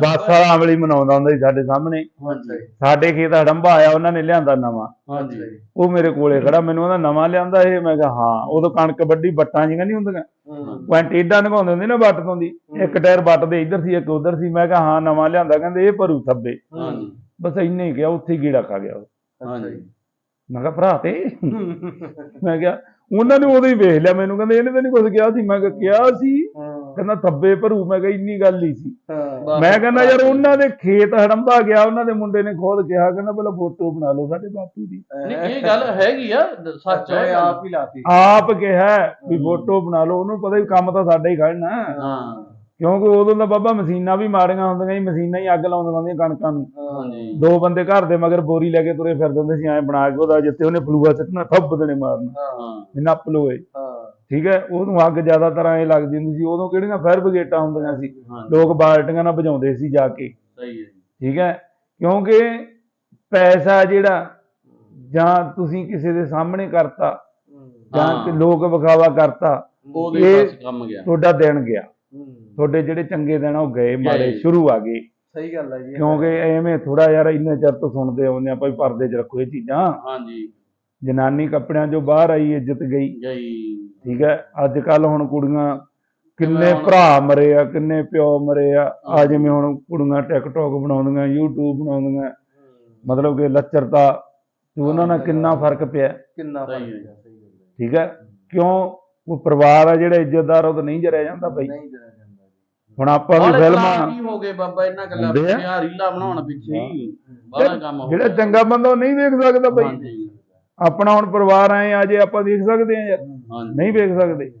ਬੱਸ ਵਾਲਾ ਅਮਲੀ ਮਨਾਉਂਦਾ ਹੁੰਦਾ ਸੀ ਸਾਡੇ ਸਾਹਮਣੇ। ਹਾਂਜੀ। ਸਾਡੇ ਖੇਤ ਹੜੰਬਾ ਆਇਆ ਉਹਨਾਂ ਨੇ ਲਿਆਂਦਾ ਨਵਾਂ। ਹਾਂਜੀ। ਉਹ ਮੇਰੇ ਕੋਲੇ ਖੜਾ ਮੈਨੂੰ ਉਹਦਾ ਨਵਾਂ ਲਿਆਂਦਾ ਇਹ ਮੈਂ ਕਿਹਾ ਹਾਂ ਉਦੋਂ ਕਣਕ ਵੱਡੀ ਬੱਟਾਂ ਜਿਹੀਆਂ ਨਹੀਂ ਹੁੰਦੀਆਂ। ਐਂ ਟੇਡਾ ਨਗਾਉਂਦੇ ਹੁੰਦੇ ਨਾ ਬੱਟ ਤੋਂ ਦੀ। ਇੱਕ ਟਾਇਰ ਬੱਟ ਦੇ ਇੱਧਰ ਸੀ ਇੱਕ ਉੱਧਰ ਸੀ ਮੈਂ ਕਿਹਾ ਹਾਂ ਨਵਾਂ ਲਿਆਂਦਾ ਕਹਿੰਦੇ ਇਹ ਭਰੂ ਥੱਬੇ। ਹਾਂਜੀ। ਬਸ ਇੰਨੇ ਹੀ ਕਿਹਾ ਉੱਥੇ ਗੀੜਾ ਖਾ ਗਿਆ ਉਹ। ਹਾਂਜੀ। ਮੈਂ ਕਿਹਾ ਭਰਾ ਤੇ। ਮੈਂ ਕਿਹਾ ਉਹਨਾਂ ਨੇ ਉਦੋਂ ਹੀ ਵੇਖ ਲਿਆ ਮੈਨੂੰ ਕਹਿੰਦੇ ਇਹਨੇ ਤਾਂ ਨਹੀਂ ਕੁਝ ਕਿਹਾ ਸੀ ਮੈਂ ਕਿਹਾ ਕਿਹਾ ਸੀ। ਕਹਿੰਦਾ ਥੱਬੇ ਭਰੂ ਮੈਂ ਕਿਹਾ ਇੰਨੀ ਗੱਲ ਹੀ ਸੀ। ਮੈਂ ਕਹਿੰਦਾ ਯਾਰ ਉਹਨਾਂ ਦੇ ਖੇਤ ਹੜੰਬਾ ਗਿਆ ਉਹਨਾਂ ਦੇ ਮੁੰਡੇ ਨੇ ਖੁਦ ਕਿਹਾ ਕਹਿੰਦਾ ਪਹਿਲਾਂ ਫੋਟੋ ਬਣਾ ਲਓ ਸਾਡੇ ਬਾਪੂ ਦੀ। ਨਹੀਂ ਇਹ ਗੱਲ ਹੈਗੀ ਆ ਸੱਚ ਹੈ। ਆਪ ਹੀ ਲਾਤੀ। ਆਪ ਕਿਹਾ ਵੀ ਫੋਟੋ ਬਣਾ ਲਓ ਉਹਨੂੰ ਪਤਾ ਵੀ ਕੰਮ ਤਾਂ ਸਾਡਾ ਹੀ ਖੜਨਾ। ਹਾਂ। ਕਿਉਂਕਿ ਉਦੋਂ ਦਾ ਬਾਬਾ ਮਸ਼ੀਨਾਂ ਵੀ ਮਾੜੀਆਂ ਹੁੰਦੀਆਂ ਸੀ ਮਸ਼ੀਨਾਂ ਹੀ ਅੱਗ ਲਾਉਂਦੀਆਂ ਹੁੰਦੀਆਂ ਕਣਕਾਂ ਨੂੰ। ਹਾਂਜੀ। ਦੋ ਬੰਦੇ ਘਰ ਦੇ ਮਗਰ ਬੋਰੀ ਲੈ ਕੇ ਤੁਰੇ ਫਿਰਦੇ ਹੁੰਦੇ ਸੀ ਐਂ ਬਣਾ ਕੇ ਉਹਦਾ ਜਿੱਥੇ ਉਹਨੇ ਫਲੂਆ ਸਿੱਟਣਾ ਥੱਪ ਦੇਣੇ ਮਾਰਨਾ। ਹਾਂ। ਨੱਪ ਇਹ। ਹਾਂ। ਠੀਕ ਹੈ? ਉਹਨੂੰ ਅੱਗ ਜ਼ਿਆਦਾਤਰ ਐ ਲੱਗਦੀ ਹੁੰਦੀ ਸੀ। ਉਦੋਂ ਕਿਹੜੀਆਂ ਫਾਇਰ ਬ੍ਰਿਗੇਡਾਂ ਹੁੰਦੀਆਂ ਸੀ? ਲੋਕ ਬਾਲਟੀਆਂ ਨਾਲ ਵਜਾਉਂਦੇ ਸੀ ਜਾ ਕੇ। ਸਹੀ ਹੈ ਜੀ। ਠੀਕ ਹੈ? ਕਿਉਂਕਿ ਪੈਸਾ ਜਿਹੜਾ ਜਾਂ ਤੁਸੀਂ ਕਿਸੇ ਦੇ ਸਾਹਮਣੇ ਕਰਤਾ ਜਾਂ। ਕਿ ਲੋਕ ਵਿਖਾਵਾ ਕਰਤਾ ਉਹਦੇ ਪਾਸ ਕੰਮ ਗਿਆ। ਤੁਹਾਡਾ ਦਿਨ ਗਿਆ। ਤੁਹਾਡੇ ਜਿਹੜੇ ਚੰਗੇ ਦਿਨ ਉਹ ਗਏ ਮਾੜੇ ਗਏ। ਸ਼ੁਰੂ ਆ ਗਏ। ਸਹੀ ਗੱਲ ਹੈ ਜੀ। ਕਿਉਂਕਿ ਐਵੇਂ ਥੋੜਾ ਯਾਰ ਇੰਨੇ ਚਿਰ ਤੋਂ ਸੁਣਦੇ ਆਉਂਦੇ ਆ ਭਾਈ ਪਰਦੇ 'ਚ ਰੱਖੋ ਇਹ ਚੀਜ਼ਾਂ। ਹਾਂਜੀ। ਜਨਾਨੀ ਕੱਪੜਿਆਂ 'ਚੋਂ ਬਾਹਰ ਆਈ ਇੱਜ਼ਤ ਗਈ। ਠੀਕ ਹੈ? ਅੱਜ ਕੱਲ ਹੁਣ ਕੁੜੀਆਂ ਕਿੰਨੇ ਭਰਾ ਮਰੇ ਆ ਕਿੰਨੇ ਪਿਓ ਮਰੇ ਆ। ਆ। ਜਿਵੇਂ ਹੁਣ ਕੁੜੀਆਂ ਟਿਕਟੋਕ ਬਣਾਉਂਦੀਆਂ YouTube ਬਣਾਉਂਦੀਆਂ। ਮਤਲਬ ਕਿ ਲੱਚਰਤਾ ਤੇ ਉਹਨਾਂ ਨਾਲ ਕਿੰਨਾ ਫ਼ਰਕ ਪਿਆ। ਕਿੰਨਾ ਸਹੀ ਫ਼ਰਕ ਹੈ। ਹੈ ਸਹੀ ਗੱਲ ਹੈ। ਠੀਕ ਹੈ? ਕਿਉਂ? ਉਹ ਪਰਿਵਾਰ ਆ ਜਿਹੜਾ ਇੱਜ਼ਤਦਾਰ ਉਹ ਤਾਂ ਨਹੀਂ ਜਰਿਆ ਜਾਂਦਾ ਬਈ। ਨਹੀਂ ਜਰਿਆ ਜਾਂਦਾ ਜੀ। ਹੁਣ ਆਪਾਂ ਵੀ ਫਿਲਮਾਂ ਚਲਾਕ ਹੀ ਗਏ ਬਾਬਾ ਇਹਨਾਂ ਗੱਲਾਂ ਰੀਲਾ ਬਣਾਉਣ ਪਿੱਛੇ ਹੀ। ਬਾਹਲਾ ਕੰਮ ਹੋ ਜਿਹੜਾ। ਚੰਗਾ ਬੰਦਾ ਉਹ ਨਹੀਂ ਵੇਖ ਸਕਦਾ ਬਈ। ਹਾਂਜੀ। ਆਪਣਾ ਹੁਣ ਪਰਿਵਾਰ ਆਏ ਆ ਜੇ ਆਪਾਂ ਦੇਖ ਸਕਦੇ ਆ ਯਾਰ। ਨਹੀਂ ਵੇਖ ਸਕਦੇ।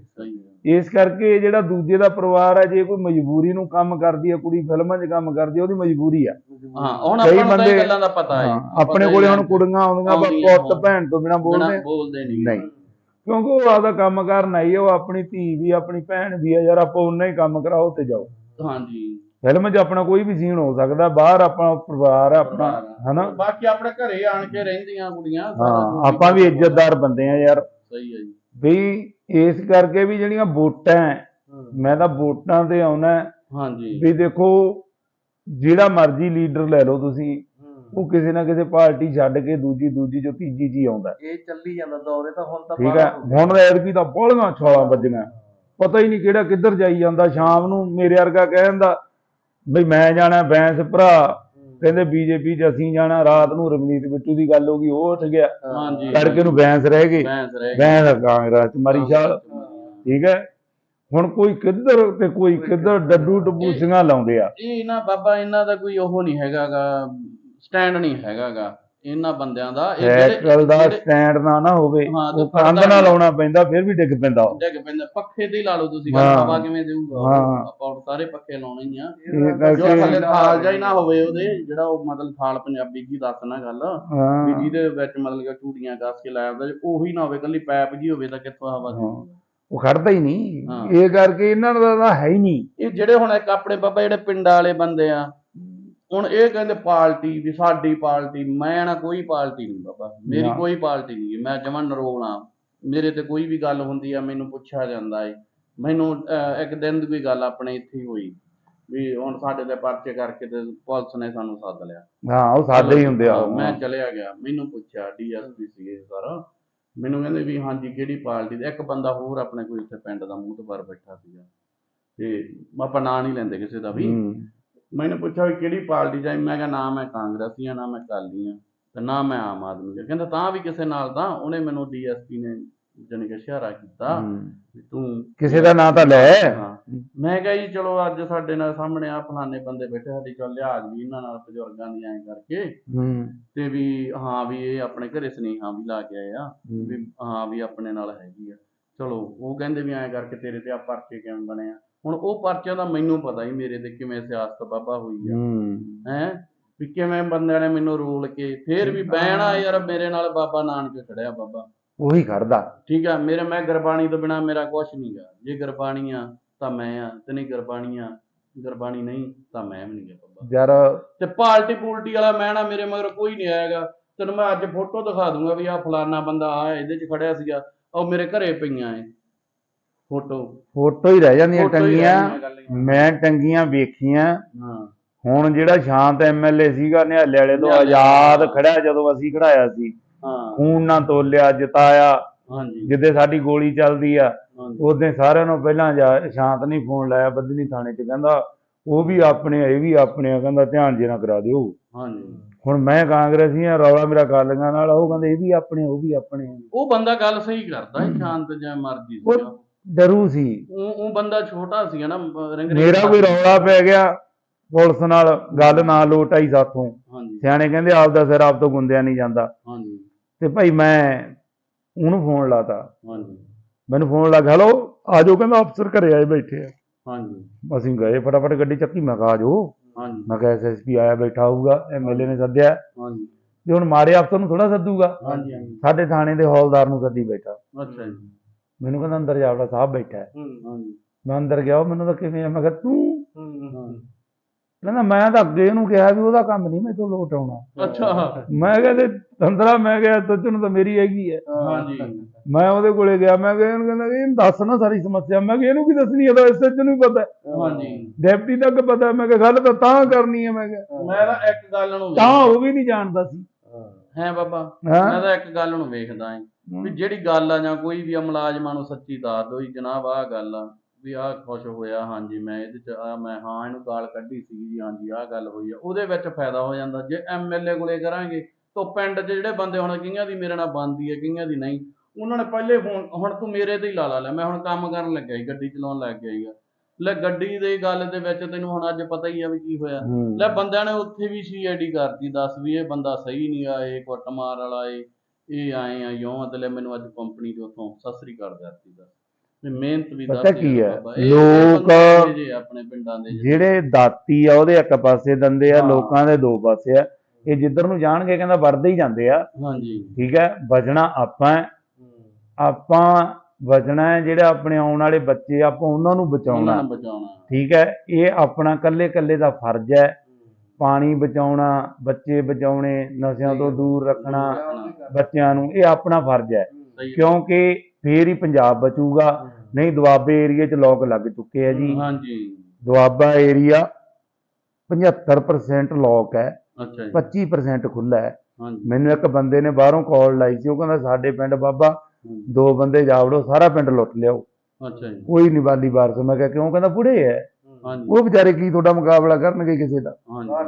ਇਸ ਕਰਕੇ ਜਿਹੜਾ ਦੂਜੇ ਦਾ ਪਰਿਵਾਰ ਹੈ ਜੇ ਕੋਈ ਮਜਬੂਰੀ ਨੂੰ ਕੰਮ ਕਰਦੀ ਹੈ ਕੁੜੀ ਫਿਲਮਾਂ 'ਚ ਕੰਮ ਕਰਦੀ ਹੈ ਉਹਦੀ ਮਜਬੂਰੀ ਆ। ਹਾਂ ਹੁਣ ਆਪਾਂ ਨੂੰ ਗੱਲਾਂ ਦਾ ਪਤਾ ਹੈ। ਆਪਣੇ ਕੋਲੇ ਹੁਣ ਕੁੜੀਆਂ ਆਉਂਦੀਆਂ ਬਸ ਪੁੱਤ। ਭੈਣ ਤੋਂ ਬਿਨਾ ਬੋਲਦੇ। ਨਹੀਂ। ਕਿਉਂਕਿ ਉਹ ਆਪਦਾ ਕੰਮ ਕਰਨ ਆਈ ਹੈ ਉਹ ਆਪਣੀ ਧੀ ਵੀ ਆਪਣੀ ਭੈਣ ਵੀ ਹੈ ਯਾਰ ਆਪਾਂ ਉਹਨਾਂ ਹੀ ਕੰਮ ਕਰਾਓ ਤੇ ਜਾਓ। ਹਾਂਜੀ। ਫਿਲਮ 'ਚ ਆਪਣਾ ਕੋਈ ਵੀ ਸੀਨ ਹੋ ਸਕਦਾ ਬਾਹਰ ਆਪਣਾ ਪਰਿਵਾਰ ਆ ਆਪਣਾ ਹਨਾ? ਬਾਕੀ ਆਪਣੇ ਘਰੇ ਆਣ ਕੇ ਰਹਿੰਦੀਆਂ ਕੁੜੀਆਂ ਸਾਰਾ ਹਾਂ ਆਪਾਂ ਵੀ ਇੱਜ਼ਤਦਾਰ ਬੰਦੇ ਆ ਯਾਰ। ਸਹੀ ਹੈ ਜੀ। ਵੀ ਇਸ ਕਰਕੇ ਵੀ ਜਿਹੜੀਆਂ ਵੋਟਾਂ ਹੈ। ਮੈਂ ਤਾਂ ਵੋਟਾਂ ਤੇ ਆਉਣਾ ਹੈ ਹਾਂਜੀ। ਵੀ ਦੇਖੋ ਜਿਹੜਾ ਮਰਜ਼ੀ ਲੀਡਰ ਲੈ ਲਓ ਤੁਸੀਂ। ਉਹ ਕਿਸੇ ਨਾ ਕਿਸੇ ਪਾਰਟੀ ਛੱਡ ਕੇ ਦੂਜੀ ਦੂਜੀ ਚੋਂ ਤੀਜੀ ਹੀ ਆਉਂਦਾ ਇਹ ਚੱਲੀ ਜਾਂਦਾ ਦੌਰੇ ਤਾਂ ਹੁਣ ਤਾਂ ਠੀਕ ਹੈ ਬਾਹਲਾ ਹੋ ਗਿਆ। ਹੁਣ ਐਤਕੀ ਤਾਂ ਬੋਲੀਆਂ ਛਾਲਾਂ ਵੱਜੀਆਂ। ਪਤਾ ਹੀ ਨਹੀਂ ਕਿਹੜਾ ਕਿੱਧਰ ਜਾਈ ਜਾਂਦਾ ਸ਼ਾਮ ਨੂੰ ਮੇਰੇ ਵਰਗਾ ਕਹਿੰਦਾ ਬਈ ਮੈਂ ਜਾਣਾ ਬੈਂਸ ਭਰਾ। ਕਹਿੰਦੇ ਬੀਜੇਪੀ ਚ ਅਸੀਂ ਜਾਣਾ ਰਾਤ ਨੂੰ ਰਵਨੀਤ ਬਿੱਟੂ ਦੀ ਗੱਲ ਹੋ ਗਈ ਉਹ ਉੱਠ ਗਿਆ। ਹਾਂਜੀ। ਤੜਕੇ ਨੂੰ ਬੈਂਸ ਰਹਿ ਗਏ ਬੈਂਸ ਰਹਿ ਗਈ। ਬੈਂਸ ਕਾਂਗਰਸ ਚ ਮਰੀ ਛਾਲ। ਠੀਕ ਹੈ? ਹੁਣ ਕੋਈ ਕਿੱਧਰ ਤੇ ਕੋਈ ਕਿੱਧਰ ਡੱਡੂ ਟਪੂਸੀਆਂ ਲਾਉਂਦੇ ਆ? ਇਹ ਨਾ ਬਾਬਾ ਇਹਨਾਂ ਦਾ ਕੋਈ ਉਹ ਨਹੀਂ ਹੈਗਾਗਾ ਸਟੈਂਡ ਨਹੀਂ ਹੈਗਾਗਾ। ਇਹਨਾਂ ਬੰਦਿਆਂ ਦਾ ਇਹ ਜਿਹੜੇ- ਸਾਈਕਲ ਦਾ ਸਟੈਂਡ ਨਾ ਨਾ ਹੋਵੇ ਉਹ ਕੰਧ ਨਾਲ ਲਾਉਣਾ ਪੈਂਦਾ ਫਿਰ ਵੀ ਡਿੱਗ ਪੈਂਦਾ ਉਹ। ਡਿੱਗ ਪੈਂਦਾ। ਪੱਖੇ ਤੇ ਹੀ ਲਾ ਲਓ ਤੁਸੀਂ। ਹਵਾ ਕਿਵੇਂ ਦੇਊਗਾ। ਆਪਾਂ ਹੁਣ ਸਾਰੇ ਪੱਖੇ ਲਾਉਣੇ ਹੀ ਆ। ਜੋ ਥੱਲੇ ਥਾਲ ਹੀ ਨਾ ਹੋਵੇ ਉਹਦੇ ਜਿਹੜਾ ਉਹ ਮਤਲਬ ਥਾਲ ਪੰਜਾਬੀ ਜੀ ਦੱਸਣਾ ਗੱਲ। ਵੀ ਜਿਹਦੇ ਵਿੱਚ ਮਤਲਬ ਕਿ ਚੂੜੀਆਂ ਕੱਸ ਕੇ ਲਾਇਆ ਹੁੰਦਾ ਜੇ ਉਹੀ ਨਾ ਹੋਵੇ ਕੱਲੀ ਪੈਪ ਜੀ ਹੋਵੇ ਤਾਂ ਕਿੱਥੋਂ ਹਵਾ। ਦੇਊਗਾ ਉਹ ਖੜਦਾ ਹੀ ਨਹੀਂ। ਇਹ ਕਰਕੇ ਇਹਨਾਂ ਦਾ ਤਾਂ ਹੈ ਹੀ ਨਹੀਂ। ਇਹ ਜਿਹੜੇ ਹੁਣ ਇੱਕ ਆਪਣੇ ਬਾਬਾ ਜਿਹੜੇ ਪਿੰਡਾਂ ਵਾਲੇ ਬੰਦੇ ਆ ਹੁਣ ਇਹ ਕਹਿੰਦੇ ਪਾਰਟੀ ਵੀ ਸਾਡੀ ਪਾਰਟੀ ਮੈਂ ਨਾ ਕੋਈ ਪਾਰਟੀ ਨਹੀਂ ਬਾਬਾ ਮੇਰੀ ਨਾ। ਕੋਈ ਪਾਰਟੀ ਨਹੀਂ ਮੈਂ ਜਮਾਂ ਨਰੋਲ ਆ। ਮੇਰੇ ਤੇ ਕੋਈ ਵੀ ਗੱਲ ਹੁੰਦੀ ਆ ਮੈਨੂੰ ਪੁੱਛਿਆ ਜਾਂਦਾ ਏ। ਮੈਨੂੰ ਅਹ, ਇੱਕ ਦਿਨ ਦੀ ਕੋਈ ਗੱਲ ਆਪਣੇ ਇੱਥੇ ਹੀ ਹੋਈ ਵੀ ਹੁਣ ਸਾਡੇ ਤੇ ਪਰਚੇ ਕਰਕੇ ਤੇ ਪੁਲਿਸ ਨੇ ਸਾਨੂੰ ਸੱਦ ਲਿਆ। ਹਾਂ ਉਹ ਸਾਡੇ ਹੀ ਹੁੰਦੇ ਆ। ਹਾਂ, ਮੈਂ ਚਲਿਆ ਗਿਆ ਮੈਨੂੰ ਪੁੱਛਿਆ ਡੀਐਸਪੀ ਸੀਗੇ ਸਰ। ਮੈਨੂੰ ਕਹਿੰਦੇ ਵੀ ਹਾਂਜੀ ਕਿਹੜੀ ਪਾਰਟੀ ਦੇ? ਇੱਕ ਬੰਦਾ ਹੋਰ ਆਪਣੇ ਕੋਈ ਇੱਥੇ ਪਿੰਡ ਦਾ ਮੂੰਹ ਤੋਂ ਬੈਠਾ ਸੀਗਾ। ਤੇ ਆਪਾਂ ਨਾਂ ਨਹੀਂ ਲੈਂਦੇ ਕਿਸੇ ਦਾ ਵੀ। ਹੂੰ। ਮੈਨੂੰ ਪੁੱਛਿਆ ਵੀ ਕਿਹੜੀ ਪਾਰਟੀ ਚਾਹੀ ਮੈਂ ਕਿਹਾ ਨਾ ਮੈਂ ਕਾਂਗਰਸੀ ਆ ਨਾ ਮੈਂ ਅਕਾਲੀ ਆ ਤੇ ਨਾ ਮੈਂ ਆਮ ਆਦਮੀ ਆ। ਕਹਿੰਦਾ ਤਾਂ ਵੀ ਕਿਸੇ ਨਾਲ ਤਾਂ ਉਹਨੇ ਮੈਨੂੰ ਡੀਐਸਪੀ ਨੇ ਜਾਣੀ ਕਿ ਇਸ਼ਾਰਾ ਕੀਤਾ। ਵੀ ਤੂੰ ਕਿਸੇ ਦਾ ਨਾਂ ਤਾਂ ਲੈ। ਮੈਂ ਕਿਹਾ ਜੀ ਚਲੋ ਅੱਜ ਸਾਡੇ ਨਾਲ ਸਾਹਮਣੇ ਆ ਫਲਾਣੇ ਬੰਦੇ ਬੈਠੇ ਸਾਡੀ ਚੱਲ ਲਿਹਾਜ਼ ਵੀ ਇਹਨਾਂ ਨਾਲ ਬਜ਼ੁਰਗਾਂ ਦੀ ਐਂ ਕਰਕੇ। ਤੇ ਵੀ ਹਾਂ ਵੀ ਇਹ ਆਪਣੇ ਘਰੇ ਸੁਨੇਹਾ ਵੀ ਲਾ ਕੇ ਆਏ ਆ। ਵੀ ਹਾਂ ਵੀ ਆਪਣੇ ਨਾਲ ਹੈਗੀ ਆ। ਚਲੋ ਉਹ ਕਹਿੰਦੇ ਵੀ ਐਂ ਕਰਕੇ ਤੇਰੇ ਤੇ ਆ ਪਰਚੇ ਕਿਵੇਂ ਬਣੇ ਆ? ਹੁਣ ਉਹ ਪਰਚਿਆਂ ਦਾ ਮੈਨੂੰ ਪਤਾ ਹੀ ਮੇਰੇ ਤੇ ਕਿਵੇਂ ਸਿਆਸਤ ਬਾਬਾ ਹੋਈ ਆ। ਹੂੰ। ਵੀ ਕਿਵੇਂ ਬੰਦਿਆਂ ਨੇ ਮੈਨੂੰ ਰੋਲ ਕੇ ਫੇਰ ਵੀ ਬਹਿਣਾ ਯਾਰ ਮੇਰੇ ਨਾਲ ਬਾਬਾ ਨਾਨਕ ਖੜਿਆ ਬਾਬਾ। ਉਹੀ ਖੜਦਾ। ਠੀਕ ਆ ਮੇਰੇ ਮੈਂ ਗੁਰਬਾਣੀ ਤੋਂ ਬਿਨਾ ਮੇਰਾ ਕੁਝ ਨਹੀਂਗਾ ਜੇ ਗੁਰਬਾਣੀ ਆ ਤਾਂ ਮੈਂ ਆ ਤੇ ਨਹੀਂ ਗੁਰਬਾਣੀ ਆ ਗੁਰਬਾਣੀ ਨਹੀਂ ਤਾਂ ਮੈਂ ਵੀ ਨਹੀਂਗਾ ਬਾਬਾ। ਯਾਰ ਤੇ ਪਾਰਟੀ ਪੂਲਟੀ ਵਾਲਾ ਮੈਂ ਨਾ ਮੇਰੇ ਮਗਰ ਕੋਈ ਨਹੀਂ ਆਏਗਾ ਤੈਨੂੰ ਮੈਂ ਅੱਜ ਫੋਟੋ ਦਿਖਾ ਦੂੰਗਾ ਵੀ ਆ ਫਲਾਨਾ ਬੰਦਾ ਆ ਇਹਦੇ 'ਚ ਖੜਿਆ ਸੀਗਾ ਉਹ ਮੇਰੇ ਘਰੇ ਪਈਆਂ ਏ ਫੋਟੋ। ਫੋਟੋ ਹੀ ਰਹਿ ਜਾਂਦੀਆਂ ਫੋਟੋ ਹੀ ਰਹਿ ਟੰਗੀਆਂ ਗੱਲ। ਮੈਂ ਟੰਗੀਆਂ ਵੇਖੀਆਂ। ਹਾਂ। ਹੁਣ ਜਿਹੜਾ ਸ਼ਾਂਤ ਐਮਐਲਏ ਸੀਗਾ ਨਿਹਾਲੇ ਵਾਲੇ ਤੋਂ ਨਿਹਾਲੇ ਆਜ਼ਾਦ ਵਾਲਾ। ਖੜਿਆ ਜਦੋਂ ਅਸੀਂ ਖੜਾਇਆ ਸੀ। ਹਾਂ। ਖੂਨ ਨਾ ਤੋਲਿਆ ਜਿਤਾਇਆ। ਹਾਂਜੀ। ਜਿੱਦੇ ਸਾਡੀ ਗੋਲੀ ਚੱਲਦੀ ਆ ਹਾਂਜੀ। ਉਹਦੇ ਸਾਰਿਆਂ ਨੂੰ ਪਹਿਲਾਂ ਜਾ- ਸ਼ਾਂਤ ਨਹੀਂ ਫੋਨ ਲਾਇਆ ਬੱਦਨੀ ਥਾਣੇ 'ਚ ਕਹਿੰਦਾ ਉਹ ਵੀ ਆਪਣੇ ਆ, ਇਹ ਵੀ ਆਪਣੇ ਆ ਕਹਿੰਦਾ ਧਿਆਨ ਜੇ ਨਾ ਕਰਾ ਦਿਓ। ਹਾਂਜੀ। ਹੁਣ ਮੈਂ ਕਾਂਗਰਸੀ ਆ ਰੌਲਾ ਮੇਰਾ ਕਾਲੀਆਂ ਨਾਲ ਆ, ਉਹ ਕਹਿੰਦੇ ਇਹ ਵੀ ਆਪਣੇ ਉਹ ਵੀ ਆਪਣੇ ਆ। ਉਹ ਬੰਦਾ ਗੱਲ ਸਹੀ ਕਰਦਾ ਸ਼ਾਂਤ ਜਿਹਾ ਮਰਜ਼ੀ ਉਹ ਡਰੂ ਸੀ। ਉਹ ਉਹ ਬੰਦਾ ਛੋਟਾ ਸੀਗਾ ਨਾ ਰੰਗ ਮੇਰਾ ਕੋਈ ਰੌਲਾ ਪੈ ਗਿਆ ਪੁਲਿਸ ਨਾਲ ਗੱਲ ਨਾ ਲੋਟ ਆਈ ਸਾਥੋਂ। ਹਾਂਜੀ। ਸਿਆਣੇ ਕਹਿੰਦੇ ਆਪ ਦਾ ਸਿਰ ਆਪ ਤੋਂ ਗੁੰਦਿਆ ਨਹੀਂ ਜਾਂਦਾ। ਹਾਂਜੀ। ਤੇ ਭਾਈ ਮੈਂ ਉਹਨੂੰ ਫੋਨ ਲਾਤਾ। ਹਾਂਜੀ। ਮੈਨੂੰ ਫੋਨ ਲੱਗ ਹੈਲੋ ਆਜੋ ਕਹਿੰਦਾ ਅਫਸਰ ਘਰੇ ਆਏ ਬੈਠੇ ਆ। ਹਾਂਜੀ। ਅਸੀਂ ਗਏ ਫਟਾਫਟ ਗੱਡੀ ਚੱਕੀ ਮੈਂ ਕਿਹਾ ਆਜੋ ਹਾਂਜੀ। ਮੈਂ ਕਿਹਾ ਐਸਐਸਪੀ ਆਇਆ ਬੈਠਾ ਹੋਊਗਾ ਐਮਐਲਏ ਨੇ ਸੱਦਿਆ। ਹਾਂਜੀ। ਜੇ ਹੁਣ ਮਾੜੇ ਅਫਸਰ ਨੂੰ ਥੋੜਾ ਸੱਦੂਗਾ। ਹਾਂਜੀ ਹਾਂਜੀ। ਸਾਡੇ ਥਾਣੇ ਦੇ ਹੌਲਦਾਰ ਨੂੰ ਸੱਦੀ ਬੈਠਾ। ਅੱਛਾ ਜੀ। ਮੈਨੂੰ ਕਹਿੰਦਾ ਅੰਦਰ ਜਾਵੜਾ ਸਾਹਿਬ ਬੈਠਾ ਹੈ। ਹੂੰ ਹਾਂਜੀ। ਮੈਂ ਅੰਦਰ ਗਿਆ ਉਹ ਮੈਨੂੰ ਤਾਂ ਕਿਵੇਂ? ਮੈਂ ਕਿਹਾ ਤੂੰ? ਹੂੰ ਕਹਿੰਦਾ ਮੈਂ ਤਾਂ ਅੱਗੇ ਇਹਨੂੰ ਕਿਹਾ ਵੀ ਉਹਦਾ ਕੰਮ ਨਹੀਂ ਮੈਂ ਤੋਂ ਲੋਟ ਆਉਣਾ। ਅੱਛਾ। ਮੈਂ ਕਿਹਾ ਤੇ ਤੰਦਰਾ ਮੈਂ ਕਿਹਾ ਤੁੱਚ ਨੂੰ ਤਾਂ ਮੇਰੀ ਹੈਗੀ ਹੈ। ਹਾਂਜੀ। ਮੈਂ ਉਹਦੇ ਕੋਲੇ ਗਿਆ ਮੈਂ ਕਿਹਾ ਇਹਨੂੰ ਕਹਿੰਦਾ ਇਹਨੂੰ ਦੱਸ ਨਾ ਸਾਰੀ ਸਮੱਸਿਆ। ਮੈਂ ਕਿਹਾ ਇਹਨੂੰ ਕੀ ਦੱਸਣੀ ਹੈ? ਤਾਂ ਐਸਐਚ ਨੂੰ ਵੀ ਪਤਾ ਹੈ। ਹਾਂਜੀ। ਡੈਪਟੀ ਤੱਕ ਪਤਾ ਹੈ। ਮੈਂ ਕਿਹਾ ਗੱਲ ਤਾਂ ਤਾਂ ਕਰਨੀ ਹੈ ਮੈਂ ਕਿਹਾ। ਮੈਂ ਤਾਂ ਇੱਕ ਗੱਲ ਨੂੰ ਤਾਂ ਉਹ ਵੀ ਨਹੀਂ ਜਾਣਦਾ ਸੀ। ਹੈ ਬਾਬਾ? ਹਾਂ? ਮੈਂ ਤਾਂ ਇੱਕ ਗੱਲ ਨੂੰ ਵੇਖਦਾ ਆਂ। ਵੀ ਜਿਹੜੀ ਗੱਲ ਆ ਜਾਂ ਕੋਈ ਵੀ ਆ ਮੁਲਾਜ਼ਮਾਂ ਨੂੰ ਸੱਚੀ ਦੱਸ ਦਿਓ ਜੀ ਜਨਾਬ ਆਹ ਗੱਲ ਆ ਵੀ ਆਹ ਖੁਸ਼ ਹੋਇਆ ਹਾਂਜੀ ਮੈਂ ਇਹਦੇ ਚ ਆ ਮੈਂ ਹਾਂ ਇਹਨੂੰ ਗਾਲ ਕੱਢੀ ਸੀ ਜੀ ਹਾਂਜੀ ਆਹ ਗੱਲ ਹੋਈ ਆ ਉਹਦੇ ਵਿੱਚ ਫਾਇਦਾ ਹੋ ਜਾਂਦਾ। ਜੇ ਐਮਐਲਏ ਕੋਲੇ ਕਰਾਂਗੇ ਤਾਂ ਪਿੰਡ 'ਚ ਜਿਹੜੇ ਬੰਦੇ ਹੁਣ ਕਈਆਂ ਦੀ ਮੇਰੇ ਨਾਲ ਬਣਦੀ ਹੈ ਕਈਆਂ ਦੀ ਨਹੀਂ ਉਹਨਾਂ ਨੇ ਪਹਿਲੇ ਫੋਨ ਹੁਣ ਤੂੰ ਮੇਰੇ ਤੇ ਹੀ ਲਾ ਲਾ ਲੈ ਮੈਂ ਹੁਣ ਕੰਮ ਕਰਨ ਲੱਗਿਆ ਸੀ ਗੱਡੀ ਚਲਾਉਣ ਲੱਗ ਗਿਆ ਸੀਗਾ। ਲੈ ਗੱਡੀ ਦੀ ਗੱਲ ਦੇ ਵਿੱਚ ਤੈਨੂੰ ਹੁਣ ਅੱਜ ਪਤਾ ਹੀ ਆ ਵੀ ਕੀ ਹੋਇਆ। ਹੂੰ। ਲੈ ਬੰਦਿਆਂ ਨੇ ਉੱਥੇ ਵੀ ਸੀਆਈਡੀ ਕਰਤੀ ਦੱਸ ਵੀ ਇਹ ਬੰਦਾ ਸਹੀ ਨਹੀਂ ਆ ਇਹ ਕੁੱਟਮਾਰ ਵਾਲਾ ਏ ਇਹ ਆਏ ਆ ਯੋਂ ਤੇ ਲੈ ਮੈਨੂੰ ਅੱਜ ਕੰਪਨੀ ਤੋਂ ਉੱਥੋਂ ਸਸਰੀ ਕਰ ਦਿੱਤੀ ਦਾ ਵੀ ਮਿਹਨਤ ਵੀ ਪਤਾ ਦੱਸ ਕੀ ਯਾਰ ਹੈ, ਲੋਕ- ਆਪਣੇ ਪਿੰਡਾਂ ਦੇ ਜਿਹੜੇ। ਦਾਤੀ ਆ ਉਹਦੇ ਇੱਕ ਪਾਸੇ ਦੰਦੇ ਆ। ਲੋਕਾਂ ਦੇ ਦੋ ਪਾਸੇ ਆ। ਇਹ ਜਿੱਧਰ ਨੂੰ ਜਾਣਗੇ ਕਹਿੰਦਾ ਵਰਦੇ ਹੀ ਜਾਂਦੇ ਆ। ਹਾਂਜੀ। ਠੀਕ ਹੈ? ਬਚਣਾ ਆਪਾਂ। ਆਪਾਂ ਬਚਣਾ ਹੈ ਜਿਹੜੇ ਆਪਣੇ ਆਉਣ ਵਾਲੇ ਬੱਚੇ ਆਪਾਂ ਉਹਨਾਂ ਨੂੰ ਬਚਾਉਣਾ। ਠੀਕ ਹੈ? ਇਹ ਆਪਣਾ ਕੱਲੇ ਕੱਲੇ ਦਾ ਫਰਜ਼ ਹੈ। ਪਾਣੀ ਬਚਾਉਣਾ ਬੱਚੇ ਬਚਾਉਣੇ ਨਸ਼ਿਆਂ ਤੋਂ ਦੂਰ ਰੱਖਣਾ ਬੱਚਿਆਂ ਨੂੰ ਇਹ ਆਪਣਾ ਫਰਜ਼ ਹੈ। ਕਿਉਂਕਿ ਫੇਰ ਹੀ ਪੰਜਾਬ ਬਚੂਗਾ। ਨਹੀਂ ਦੁਆਬੇ ਏਰੀਏ 'ਚ ਲੋਕ ਲੱਗ ਚੁੱਕੇ ਆ ਜੀ। ਹਾਂਜੀ। ਦੁਆਬਾ ਏਰੀਆ 75% ਲੋਕ ਹੈ। ਅੱਛਾ ਜੀ। 25% ਖੁੱਲਾ ਹੈ। ਮੈਨੂੰ ਇੱਕ ਬੰਦੇ ਨੇ ਬਾਹਰੋਂ ਕਾਲ ਲਾਈ ਸੀ ਉਹ ਕਹਿੰਦਾ ਸਾਡੇ ਪਿੰਡ ਬਾਬਾ ਦੋ ਬੰਦੇ ਜਾਵੜੋ ਸਾਰਾ ਪਿੰਡ ਲੁੱਟ ਲਿਆਓ। ਅੱਛਾ ਜੀ। ਕੋਈ ਨਹੀਂ ਵਾਲੀ ਵਾਰਸ। ਮੈਂ ਕਿਹਾ ਕਿਉਂ? ਕਹਿੰਦਾ ਬੁੜੇ ਹੈ। ਉਹ ਵਿਚਾਰੇ ਕੀ ਤੁਹਾਡਾ ਮੁਕਾਬਲਾ ਕਰਨਗੇ ਕਿਸੇ ਦਾ?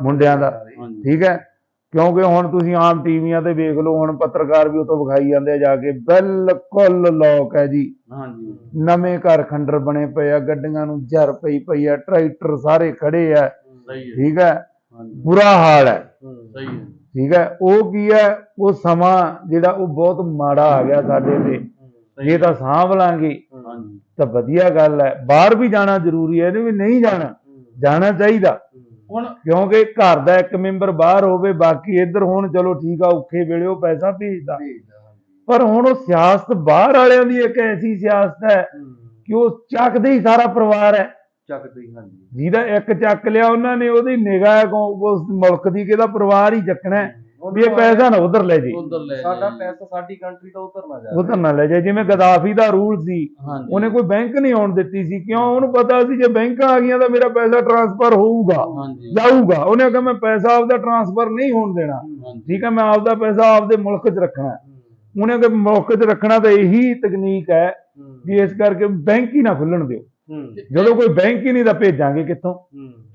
ਮੁੰਡਿਆਂ ਦਾ। ਠੀਕ ਹੈ? ਕਿਉਂਕਿ ਹੁਣ ਤੁਸੀਂ ਆਮ ਟੀਵੀਆਂ ਤੇ ਵੇਖ ਲਓ ਹੁਣ ਪੱਤਰਕਾਰ ਵੀ ਉਤੋਂ ਵਿਖਾਈ ਜਾਂਦੇ ਆ ਜਾ ਕੇ ਬਿਲਕੁਲ ਲੋਕ ਹੈ ਜੀ। ਹਾਂਜੀ। ਨਵੇਂ ਘਰ ਖੰਡਰ ਬਣੇ ਪਏ ਆ ਗੱਡੀਆਂ ਨੂੰ ਜਰ ਪਈ ਪਈ ਆ ਟਰੈਕਟਰ ਸਾਰੇ ਖੜੇ ਆ। ਠੀਕ ਹੈ? ਬੁਰਾ ਹਾਲ ਹੈ। ਸਹੀ ਹੈ। ਠੀਕ ਹੈ? ਉਹ ਕੀ ਹੈ? ਉਹ ਸਮਾਂ ਜਿਹੜਾ ਉਹ ਬਹੁਤ ਮਾੜਾ ਆ ਗਿਆ ਸਾਡੇ ਤੇ। ਜੇ ਤਾਂ ਸਾਂਭ ਲਾਂਗੇ। ਤਾਂ ਵਧੀਆ ਗੱਲ ਹੈ। ਬਾਹਰ ਵੀ ਜਾਣਾ ਜ਼ਰੂਰੀ ਹੈ ਇਹਨੂੰ ਵੀ ਨਹੀਂ ਜਾਣਾ ਜਾਣਾ ਚਾਹੀਦਾ। ਹੁਣ ਕਿਉਂਕਿ ਘਰ ਦਾ ਇੱਕ ਮੈਂਬਰ ਬਾਹਰ ਹੋਵੇ ਬਾਕੀ ਇੱਧਰ ਹੁਣ ਚਲੋ ਠੀਕ ਆ ਔਖੇ ਵੇਲੇ ਉਹ ਪੈਸਾ ਭੇਜਦਾ। ਪਰ ਹੁਣ ਉਹ ਸਿਆਸਤ ਬਾਹਰ ਵਾਲਿਆਂ ਦੀ ਇੱਕ ਐਸੀ ਸਿਆਸਤ ਹੈ ਕਿ ਉਹ ਚੱਕਦੇ ਹੀ ਸਾਰਾ ਪਰਿਵਾਰ ਹੈ। ਚੱਕਦੇ ਹਾਂਜੀ। ਜਿਹਦਾ ਇੱਕ ਚੱਕ ਲਿਆ ਉਹਨਾਂ ਨੇ ਉਹਦੀ ਨਿਗਾਹ ਕੋ- ਉਸ ਮੁਲਕ ਦੀ ਕਿਹਦਾ ਪਰਿਵਾਰ ਹੀ ਚੱਕਣਾ ਹੈ। ਵੀ ਇਹ ਪੈਸਾ ਨਾ ਉਧਰ ਲੈ ਜੇ ਉਧਰ ਲੈ ਸਾਡਾ। ਪੈਸਾ ਸਾਡੀ ਕੰਟਰੀ ਤੋਂ ਉਧਰ ਨਾ ਜਾਵੇ। ਉਧਰ ਨਾ ਲੈ ਜਾਏ ਜਿਵੇਂ ਗਦਾਫੀ ਦਾ ਰੂਲ ਸੀ ਉਹਨੇ ਕੋਈ ਬੈਂਕ ਨਹੀਂ ਆਉਣ ਦਿੱਤੀ ਸੀ। ਕਿਉਂ? ਉਹਨੂੰ ਪਤਾ ਸੀ ਜੇ ਬੈਂਕਾਂ ਆ ਗਈਆਂ ਤਾਂ ਮੇਰਾ ਪੈਸਾ ਟਰਾਂਸਫਰ ਹੋਊਗਾ ਜਾਊਗਾ। ਉਹਨੇ ਕਿਹਾ ਮੈਂ ਪੈਸਾ ਆਪਦਾ ਟਰਾਂਸਫਰ ਨਹੀਂ ਹੋਣ ਦੇਣਾ। ਠੀਕ ਹੈ ਮੈਂ ਆਪਦਾ ਪੈਸਾ ਆਪਦੇ ਮੁਲਕ 'ਚ ਰੱਖਣਾ ਹੈ। ਉਹਨੇ ਕਿ ਮੁਲਕ 'ਚ ਰੱਖਣਾ ਤਾਂ ਇਹੀ ਤਕਨੀਕ ਹੈ। ਵੀ ਇਸ ਕਰਕੇ ਬੈਂਕ ਹੀ ਨਾ ਖੁੱਲਣ ਦਿਓ। ਜਦੋਂ ਕੋਈ ਬੈਂਕ ਹੀ ਨਹੀਂ ਤਾਂ ਭੇਜਾਂਗੇ ਕਿੱਥੋਂ?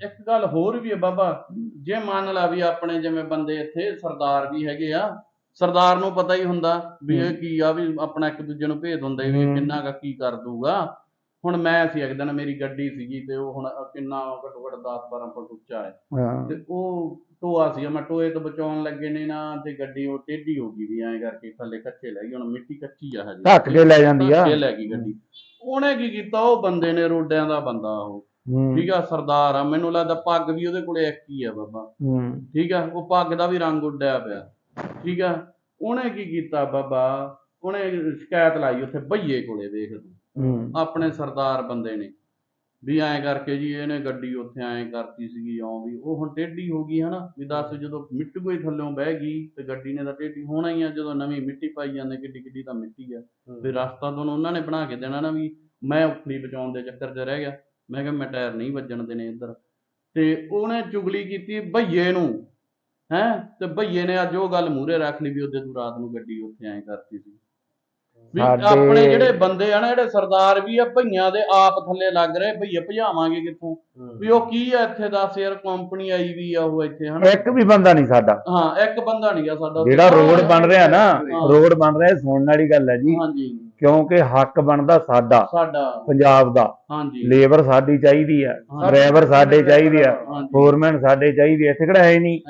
ਇੱਕ ਗੱਲ ਹੋਰ ਵੀ ਹੈ ਬਾਬਾ ਜੇ ਮੰਨ ਲਾ ਵੀ ਆਪਣੇ ਜਿਵੇਂ ਬੰਦੇ ਇੱਥੇ ਸਰਦਾਰ ਵੀ ਹੈਗੇ ਆ ਸਰਦਾਰ ਨੂੰ ਪਤਾ ਹੀ ਹੁੰਦਾ ਵੀ ਇਹ ਕੀ ਆ ਵੀ ਆਪਣਾ ਇੱਕ ਦੂਜੇ ਨੂੰ ਭੇਦ ਹੁੰਦੇ ਵੀ। ਕਿੰਨਾ ਕੁ ਕੀ ਕਰ ਦੂਗਾ। ਹੁਣ ਮੈਂ ਸੀ ਇੱਕ ਦਿਨ ਮੇਰੀ ਗੱਡੀ ਸੀਗੀ ਤੇ ਉਹ ਹੁਣ ਕਿੰਨਾ ਘੱਟੋ ਘੱਟ 10 12 ਫੁੱਟ ਉੱਚਾ ਹੈ। ਤੇ ਉਹ ਟੋਆ ਸੀ ਮੈਂ ਟੋਏ ਤੋਂ ਬਚਾਉਣ ਲੱਗੇ ਨੇ ਨਾ ਤੇ ਗੱਡੀ ਉਹ ਟੇਢੀ ਹੋ ਗਈ ਵੀ ਐਂ ਕਰਕੇ ਥੱਲੇ ਕੱਚੇ ਲੈ ਗਈ ਹੁਣ ਮਿੱਟੀ ਕੱਚੀ ਆ ਹਜੇ। ਢੱਕ ਕੇ ਲੈ ਜਾਂਦੀ ਆ। ਢੱਕ ਕੇ ਲੈ ਗਈ ਗੱਡੀ। ਉਹਨੇ ਕੀ ਕੀਤਾ? ਉਹ ਬੰਦੇ ਨੇ ਰੋਡਿਆਂ ਦਾ ਬੰਦਾ ਉਹ। ਠੀਕ ਆ ਸਰਦਾਰ ਆ। ਮੈਨੂੰ ਲੱਗਦਾ ਪੱਗ ਵੀ ਉਹਦੇ ਕੋਲੇ ਇੱਕ ਹੀ ਆ ਬਾਬਾ। ਠੀਕ ਆ ਉਹ ਪੱਗ ਦਾ ਵੀ ਰੰਗ ਉੱਡਿਆ ਪਿਆ। ਠੀਕ ਆ ਉਹਨੇ ਕੀ ਕੀਤਾ ਬਾਬਾ? ਉਹਨੇ ਸ਼ਿਕਾਇਤ ਲਾਈ ਉੱਥੇ ਭਈਏ ਕੋਲੇ ਵੇਖ ਆਪਣੇ ਸਰਦਾਰ ਬੰਦੇ ਨੇ। ਵੀ ਐਂ ਕਰਕੇ ਜੀ ਇਹਨੇ ਗੱਡੀ ਉੱਥੇ ਐਂ ਕਰਤੀ ਸੀਗੀ ਇਉਂ ਵੀ। ਉਹ ਹੁਣ ਟੇਢੀ ਹੋ ਗਈ ਹਨਾ? ਵੀ ਦੱਸ ਜਦੋਂ ਮਿੱਟੀ ਕੋਈ ਥੱਲੋਂ ਬਹਿ ਗਈ ਤੇ ਗੱਡੀ ਨੇ ਤਾਂ ਟੇਢੀ ਹੋਣਾ ਹੀ ਆ ਜਦੋਂ ਨਵੀਂ ਮਿੱਟੀ ਪਾਈ ਜਾਂਦੇ ਕਿੱਡੀ ਕਿੱਡੀ ਤਾਂ ਮਿੱਟੀ ਆ। ਵੀ ਰਸਤਾ ਤੁਹਾਨੂੰ ਉਹਨਾਂ ਨੇ ਬਣਾ ਕੇ ਦੇਣਾ ਨਾ ਵੀ ਮੈਂ ਉਖਲੀ ਬਚਾਉਣ ਦੇ ਚੱਕਰ 'ਚ ਰਹਿ ਗਿਆ। ਮੈਂ ਕਿਹਾ ਮੈਂ ਟਾਇਰ ਨਹੀਂ ਵੱਜਣ ਦੇਣੇ ਇੱਧਰ। ਤੇ ਉਹਨੇ ਚੁਗਲੀ ਕੀਤੀ ਭਈਏ ਨੂੰ ਹੈ? ਤੇ ਭਈਏ ਨੇ ਅੱਜ ਉਹ ਗੱਲ ਮੂਹਰੇ ਰੱਖ ਲਈ ਵੀ ਉਹਦੇ ਤੂੰ ਰਾਤ ਨੂੰ ਗੱਡੀ ਉੱਥੇ ਐਂ ਕਰਤੀ ਸੀ। ਵੀ ਆਪਣੇ ਜਿਹੜੇ ਬੰਦੇ ਆ ਨਾ ਜਿਹੜੇ ਸਰਦਾਰ ਵੀ ਆ ਭਈਆਂ ਦੇ ਆਪ ਥੱਲੇ ਲੱਗ ਰਹੇ ਭਈਏ ਭਜਾਵਾਂਗੇ ਕਿੱਥੋਂ? ਵੀ ਉਹ ਕੀ ਆ ਇੱਥੇ ਦੱਸ ਯਾਰ ਕੰਪਨੀ ਆਈ ਵੀ ਆ ਉਹ ਇੱਥੇ ਹਨਾ? ਇੱਕ ਵੀ ਬੰਦਾ ਨਹੀਂ ਸਾਡਾ। ਹਾਂ ਇੱਕ ਬੰਦਾ ਨਹੀਂ ਆ ਸਾਡਾ। ਜਿਹੜਾ ਰੋਡ ਬਣ ਰਿਹਾ ਨਾ। ਰੋਡ ਬਣ ਰਿਹਾ ਸੁਣਨ ਵਾਲੀ ਗੱਲ ਹੈ ਜੀ। ਹਾਂਜੀ। ਕਿਉਂਕਿ ਹੱਕ ਬਣਦਾ ਸਾਡਾ ਸਾਡਾ। ਪੰਜਾਬ ਦਾ। ਹਾਂਜੀ। ਲੇਬਰ ਸਾਡੀ ਚਾਹੀਦੀ ਹੈ ਹਾਂ। ਡਰਾਈਵਰ ਸਾਡੇ ਚਾਹੀਦੇ ਆ ਫੋਰਮੈਨ ਸਾਡੇ ਚਾਹੀਦੇ ਆ ਇੱਥੇ ਕਿਹੜਾ ਹੈ ਨਹੀਂ।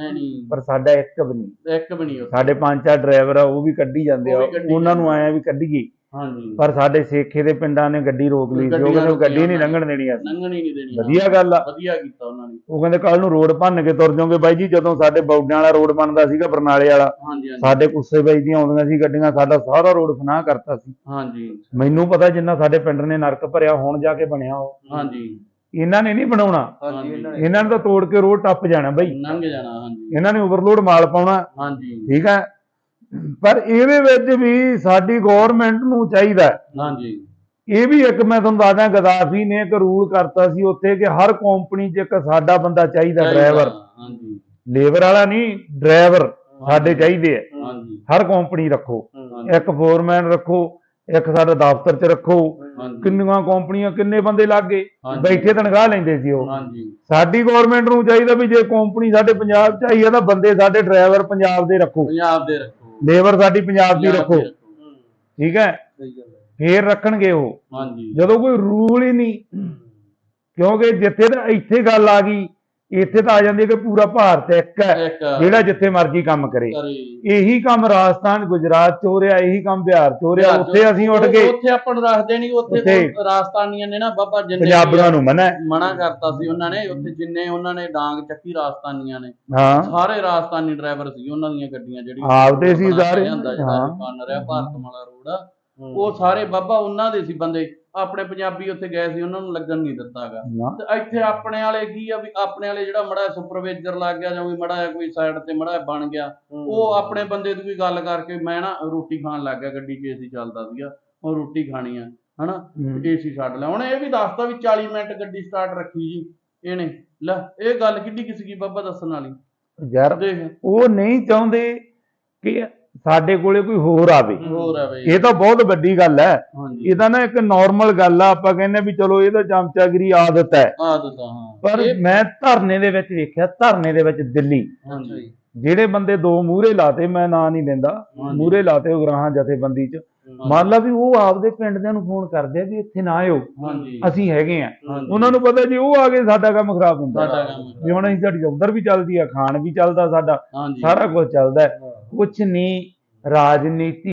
ਪਰ ਸਾਡਾ ਇੱਕ ਵੀ ਨਹੀਂ। ਇੱਕ ਵੀ ਨਹੀਂ ਸਾਡੇ ਪੰਜ ਚਾਰ ਡਰਾਈਵਰ ਆ ਉਹ ਵੀ ਕੱਢੀ ਜਾਂਦੇ ਆ। ਉਹਨਾਂ ਨੂੰ ਆਇਆ ਵੀ ਕੱਢੀਏ। ਹਾਂਜੀ। ਪਰ ਸਾਡੇ ਸੇਖੇ ਦੇ ਪਿੰਡਾਂ ਨੇ ਗੱਡੀ ਰੋਕ ਲਈ ਸੀ। ਉਹ ਗੱਡੀ ਨਹੀਂ ਲੰਘਣ ਦੇਣੀ ਅਸੀਂ। ਲੰਘਣ ਹੀ ਨਹੀਂ ਦੇਣੀ। ਵਧੀਆ ਗੱਲ ਆ। ਵਧੀਆ ਕੀਤਾ ਉਹਨਾਂ ਨੇ। ਉਹ ਕਹਿੰਦੇ ਕੱਲ ਨੂੰ ਰੋਡ ਭੰਨ ਕੇ ਤੁਰ ਜਾਓਗੇ ਬਾਈ ਜੀ ਜਦੋਂ ਸਾਡੇ ਬੌਡਿਆਂ ਵਾਲਾ ਰੋਡ ਬਣਦਾ ਸੀਗਾ ਬਰਨਾਲੇ ਵਾਲਾ। ਹਾਂਜੀ ਹਾਂਜੀ। ਸਾਡੇ ਕੁੱਸੇ ਬਾਈ ਦੀਆਂ ਆਉਂਦੀਆਂ ਸੀ ਗੱਡੀਆਂ ਸਾਡਾ ਸਾਰਾ ਰੋਡ ਫਨਾਹ ਕਰਤਾ ਸੀ। ਹਾਂਜੀ। ਮੈਨੂੰ ਪਤਾ ਜਿੰਨਾ ਸਾਡੇ ਪਿੰਡ ਨੇ ਨਰਕ ਭਰਿਆ ਹੁਣ ਜਾ ਕੇ ਬਣਿਆ ਉਹ। ਹਾਂਜੀ। ਇਹਨਾਂ ਨੇ ਨਹੀਂ ਬਣਾਉਣਾ। ਹਾਂਜੀ। ਇਹਨਾਂ ਨੇ ਇਹਨਾਂ ਨੇ ਤਾਂ ਤੋੜ ਕੇ ਰੋਡ ਟੱਪ ਜਾਣਾ ਬਈ। ਲੰਘ ਜਾਣਾ ਹਾਂਜੀ। ਇਹਨਾਂ ਨੇ ਓਵਰਲੋਡ ਮਾਲ ਪਾਉਣਾ। ਹਾਂਜੀ। ਠੀਕ ਹੈ ਪਰ ਇਹਦੇ ਵਿੱਚ ਵੀ ਸਾਡੀ ਗਵਰਨਮੈਂਟ ਨੂੰ ਚਾਹੀਦਾ ਹੈ। ਹਾਂਜੀ। ਇਹ ਵੀ ਇੱਕ ਮੈਂ ਤੁਹਾਨੂੰ ਦੱਸਦਾ ਗਦਾਫੀ ਨੇ ਇੱਕ ਰੂਲ ਕਰਤਾ ਸੀ ਉੱਥੇ ਕਿ ਹਰ ਕੰਪਨੀ 'ਚ ਇੱਕ ਸਾਡਾ ਬੰਦਾ ਚਾਹੀਦਾ ਡਰਾਈਵਰ ਹਾਂਜੀ। ਲੇਬਰ ਵਾਲਾ ਨਹੀਂ ਡਰਾਈਵਰ ਸਾਡੇ ਚਾਹੀਦੇ ਆ। ਹਰ ਕੰਪਨੀ ਰੱਖੋ। ਇੱਕ ਫੋਰਮੈਨ ਰੱਖੋ ਇੱਕ ਸਾਡਾ ਦਫ਼ਤਰ 'ਚ ਰੱਖੋ। ਕਿੰਨੀਆਂ ਕੰਪਨੀਆਂ ਕਿੰਨੇ ਬੰਦੇ ਲੱਗ ਗਏ। ਬੈਠੇ ਤਨਖਾਹ ਲੈਂਦੇ ਸੀ ਉਹ। ਸਾਡੀ ਗਵਰਨਮੈਂਟ ਨੂੰ ਚਾਹੀਦਾ ਵੀ ਜੇ ਕੰਪਨੀ ਸਾਡੇ ਪੰਜਾਬ 'ਚ ਆਈ ਹੈ ਤਾਂ ਬੰਦੇ ਸਾਡੇ ਡਰਾਈਵਰ ਪੰਜਾਬ ਦੇ ਰੱਖੋ। ਪੰਜਾਬ ਦੇ ਰੱਖੋ। ਲੇਬਰ ਸਾਡੀ ਪੰਜਾਬ ਦੀ ਰੱਖੋ। ਠੀਕ ਹੈ? ਫੇਰ ਰੱਖਣਗੇ ਉਹ। ਹਾਂਜੀ। ਜਦੋਂ ਕੋਈ ਰੂਲ ਹੀ ਨਹੀਂ ਕਿਉਂਕਿ ਜਿੱਥੇ ਤਾਂ ਇੱਥੇ ਗੱਲ ਆ ਗਈ ਇੱਥੇ ਤਾਂ ਆ ਜਾਂਦੀ ਹੈ ਕਿ ਪੂਰਾ ਭਾਰਤ ਇੱਕ ਹੈ ਜਿਹੜਾ ਜਿੱਥੇ ਮਰਜ਼ੀ ਕੰਮ ਕਰੇ। ਇਹੀ ਕੰਮ ਰਾਜਸਥਾਨ ਗੁਜਰਾਤ ਚ ਹੋ ਰਿਹਾ ਇਹੀ ਕੰਮ ਬਿਹਾਰ ਚ ਹੋ ਰਿਹਾ। ਉੱਥੇ ਅਸੀਂ ਉੱਠ ਗਏ ਉੱਥੇ ਆਪਾਂ ਨੂੰ ਰੱਖਦੇ ਨਹੀਂ ਉੱਥੇ ਰਾਜਸਥਾਨੀਆਂ ਨੇ ਨਾ ਬਾਬਾ ਜਿੰਨੇ ਪੰਜਾਬੀਆਂ ਨੂੰ ਮਨਾ। ਮਨਾ ਕਰਤਾ ਸੀ ਉਹਨਾਂ ਨੇ। ਉੱਥੇ ਜਿੰਨੇ ਉਹਨਾਂ ਨੇ ਡਾਂਗ ਚੱਕੀ ਰਾਜਸਥਾਨੀਆਂ ਨੇ। ਹਾਂ। ਸਾਰੇ ਰਾਜਸਥਾਨੀ ਡਰਾਈਵਰ ਸੀ ਉਹਨਾਂ ਦੀਆਂ ਗੱਡੀਆਂ ਜਿਹੜੀਆਂ ਆਪਦੇ ਸੀ ਸਾਰੇ। ਹਾਂ। ਬਣ ਰਿਹਾ ਭਾਰਤ ਮਾਲਾ ਰੋਡ ਉਹ ਸਾਰੇ ਬਾਬਾ ਉਹਨਾਂ ਦੇ ਸੀ ਬੰਦੇ। ਆਪਣੇ ਪੰਜਾਬੀ ਉੱਥੇ ਗਏ ਸੀ ਉਹਨਾਂ ਨੂੰ ਲੱਗਣ ਨਹੀਂ ਦਿੱਤਾਗਾ। ਤੇ ਇੱਥੇ ਆਪਣੇ ਵਾਲੇ ਕੀ ਆ ਵੀ ਆਪਣੇ ਵਾਲੇ ਜਿਹੜਾ ਮੜਾ ਸੁਪਰਵਾਈਜ਼ਰ ਲੱਗ ਗਿਆ ਜਾਂ ਕੋਈ ਮੜਾ ਕੋਈ ਸਾਈਡ ਤੇ ਮੜਾ ਬਣ ਗਿਆ ਉਹ ਆਪਣੇ ਬੰਦੇ ਦੀ ਕੋਈ ਗੱਲ ਕਰਕੇ ਮੈਂ ਨਾ ਰੋਟੀ ਖਾਣ ਲੱਗ ਗਿਆ ਗੱਡੀ 'ਚ ਏਸੀ ਚੱਲਦਾ ਸੀਗਾ ਉਹ ਰੋਟੀ ਖਾਣੀ ਆ ਹਨਾ। ਏਸੀ ਛੱਡ ਲਿਆ। ਉਹਨੇ ਇਹ ਵੀ ਦੱਸਤਾ ਵੀ 40 ਮਿੰਟ ਗੱਡੀ ਸਟਾਰਟ ਰੱਖੀ ਜੀ ਇਹਨੇ ਲੈ ਇਹ ਗੱਲ ਕਿੱਡੀ ਕਿਸ ਕੀ ਬਾਬਾ ਦੱਸਣ ਵਾਲੀ? ਯਾਰ ਉਹ ਨਹੀਂ ਚਾਹੁੰਦੇ ਕਿ ਸਾਡੇ ਕੋਲੇ ਕੋਈ ਹੋਰ ਆਵੇ। ਹੋਰ ਆ ਬਈ ਇਹ ਤਾਂ ਬਹੁਤ ਵੱਡੀ ਗੱਲ ਹੈ। ਇਹ ਤਾਂ ਨਾ ਇੱਕ ਨਾਰਮਲ ਗੱਲ ਆ ਆਪਾਂ ਕਹਿੰਦੇ ਵੀ ਚਲੋ ਇਹ ਤਾਂ ਚਮਚਾਗਰੀ ਆਦਤ ਹੈ। ਆਦਤ ਹਾਂ। ਪਰ ਮੈਂ ਧਰਨੇ ਦੇ ਵਿੱਚ ਵੇਖਿਆ ਧਰਨੇ ਦੇ ਵਿੱਚ ਦਿੱਲੀ। ਹਾਂਜੀ। ਜਿਹੜੇ ਬੰਦੇ ਦੋ ਮੂਹਰੇ ਲਾਤੇ ਮੈਂ ਨਾਂ ਨਹੀਂ ਲੈਂਦਾ। ਮੂਹਰੇ ਲਾਤੇ ਉਗਰਾਹਾਂ ਜਥੇਬੰਦੀ ਚ। ਮੰਨ ਲਾ ਵੀ ਉਹ ਆਪਦੇ ਪਿੰਡ ਦਿਆਂ ਨੂੰ ਫੋਨ ਕਰਦੇ ਆ ਵੀ ਇੱਥੇ ਨਾ ਆਇਓ। ਅਸੀਂ ਹੈਗੇ ਆ। ਉਹਨਾਂ ਨੂੰ ਪਤਾ ਜੇ ਉਹ ਆ ਗਏ ਸਾਡਾ ਕੰਮ ਖਰਾਬ ਹੁੰਦਾ। ਵੀ ਹੁਣ ਅਸੀਂ ਸਾਡੀ ਉਧਰ ਵੀ ਚੱਲਦੀ ਆ ਖਾਣ ਵੀ ਚੱਲਦਾ ਸਾਡਾ। ਸਾਰਾ ਕੁਝ ਚੱਲਦਾ। ਹੈ। ਕੁਛ ਨਹੀਂ ਰਾਜਨੀਤੀ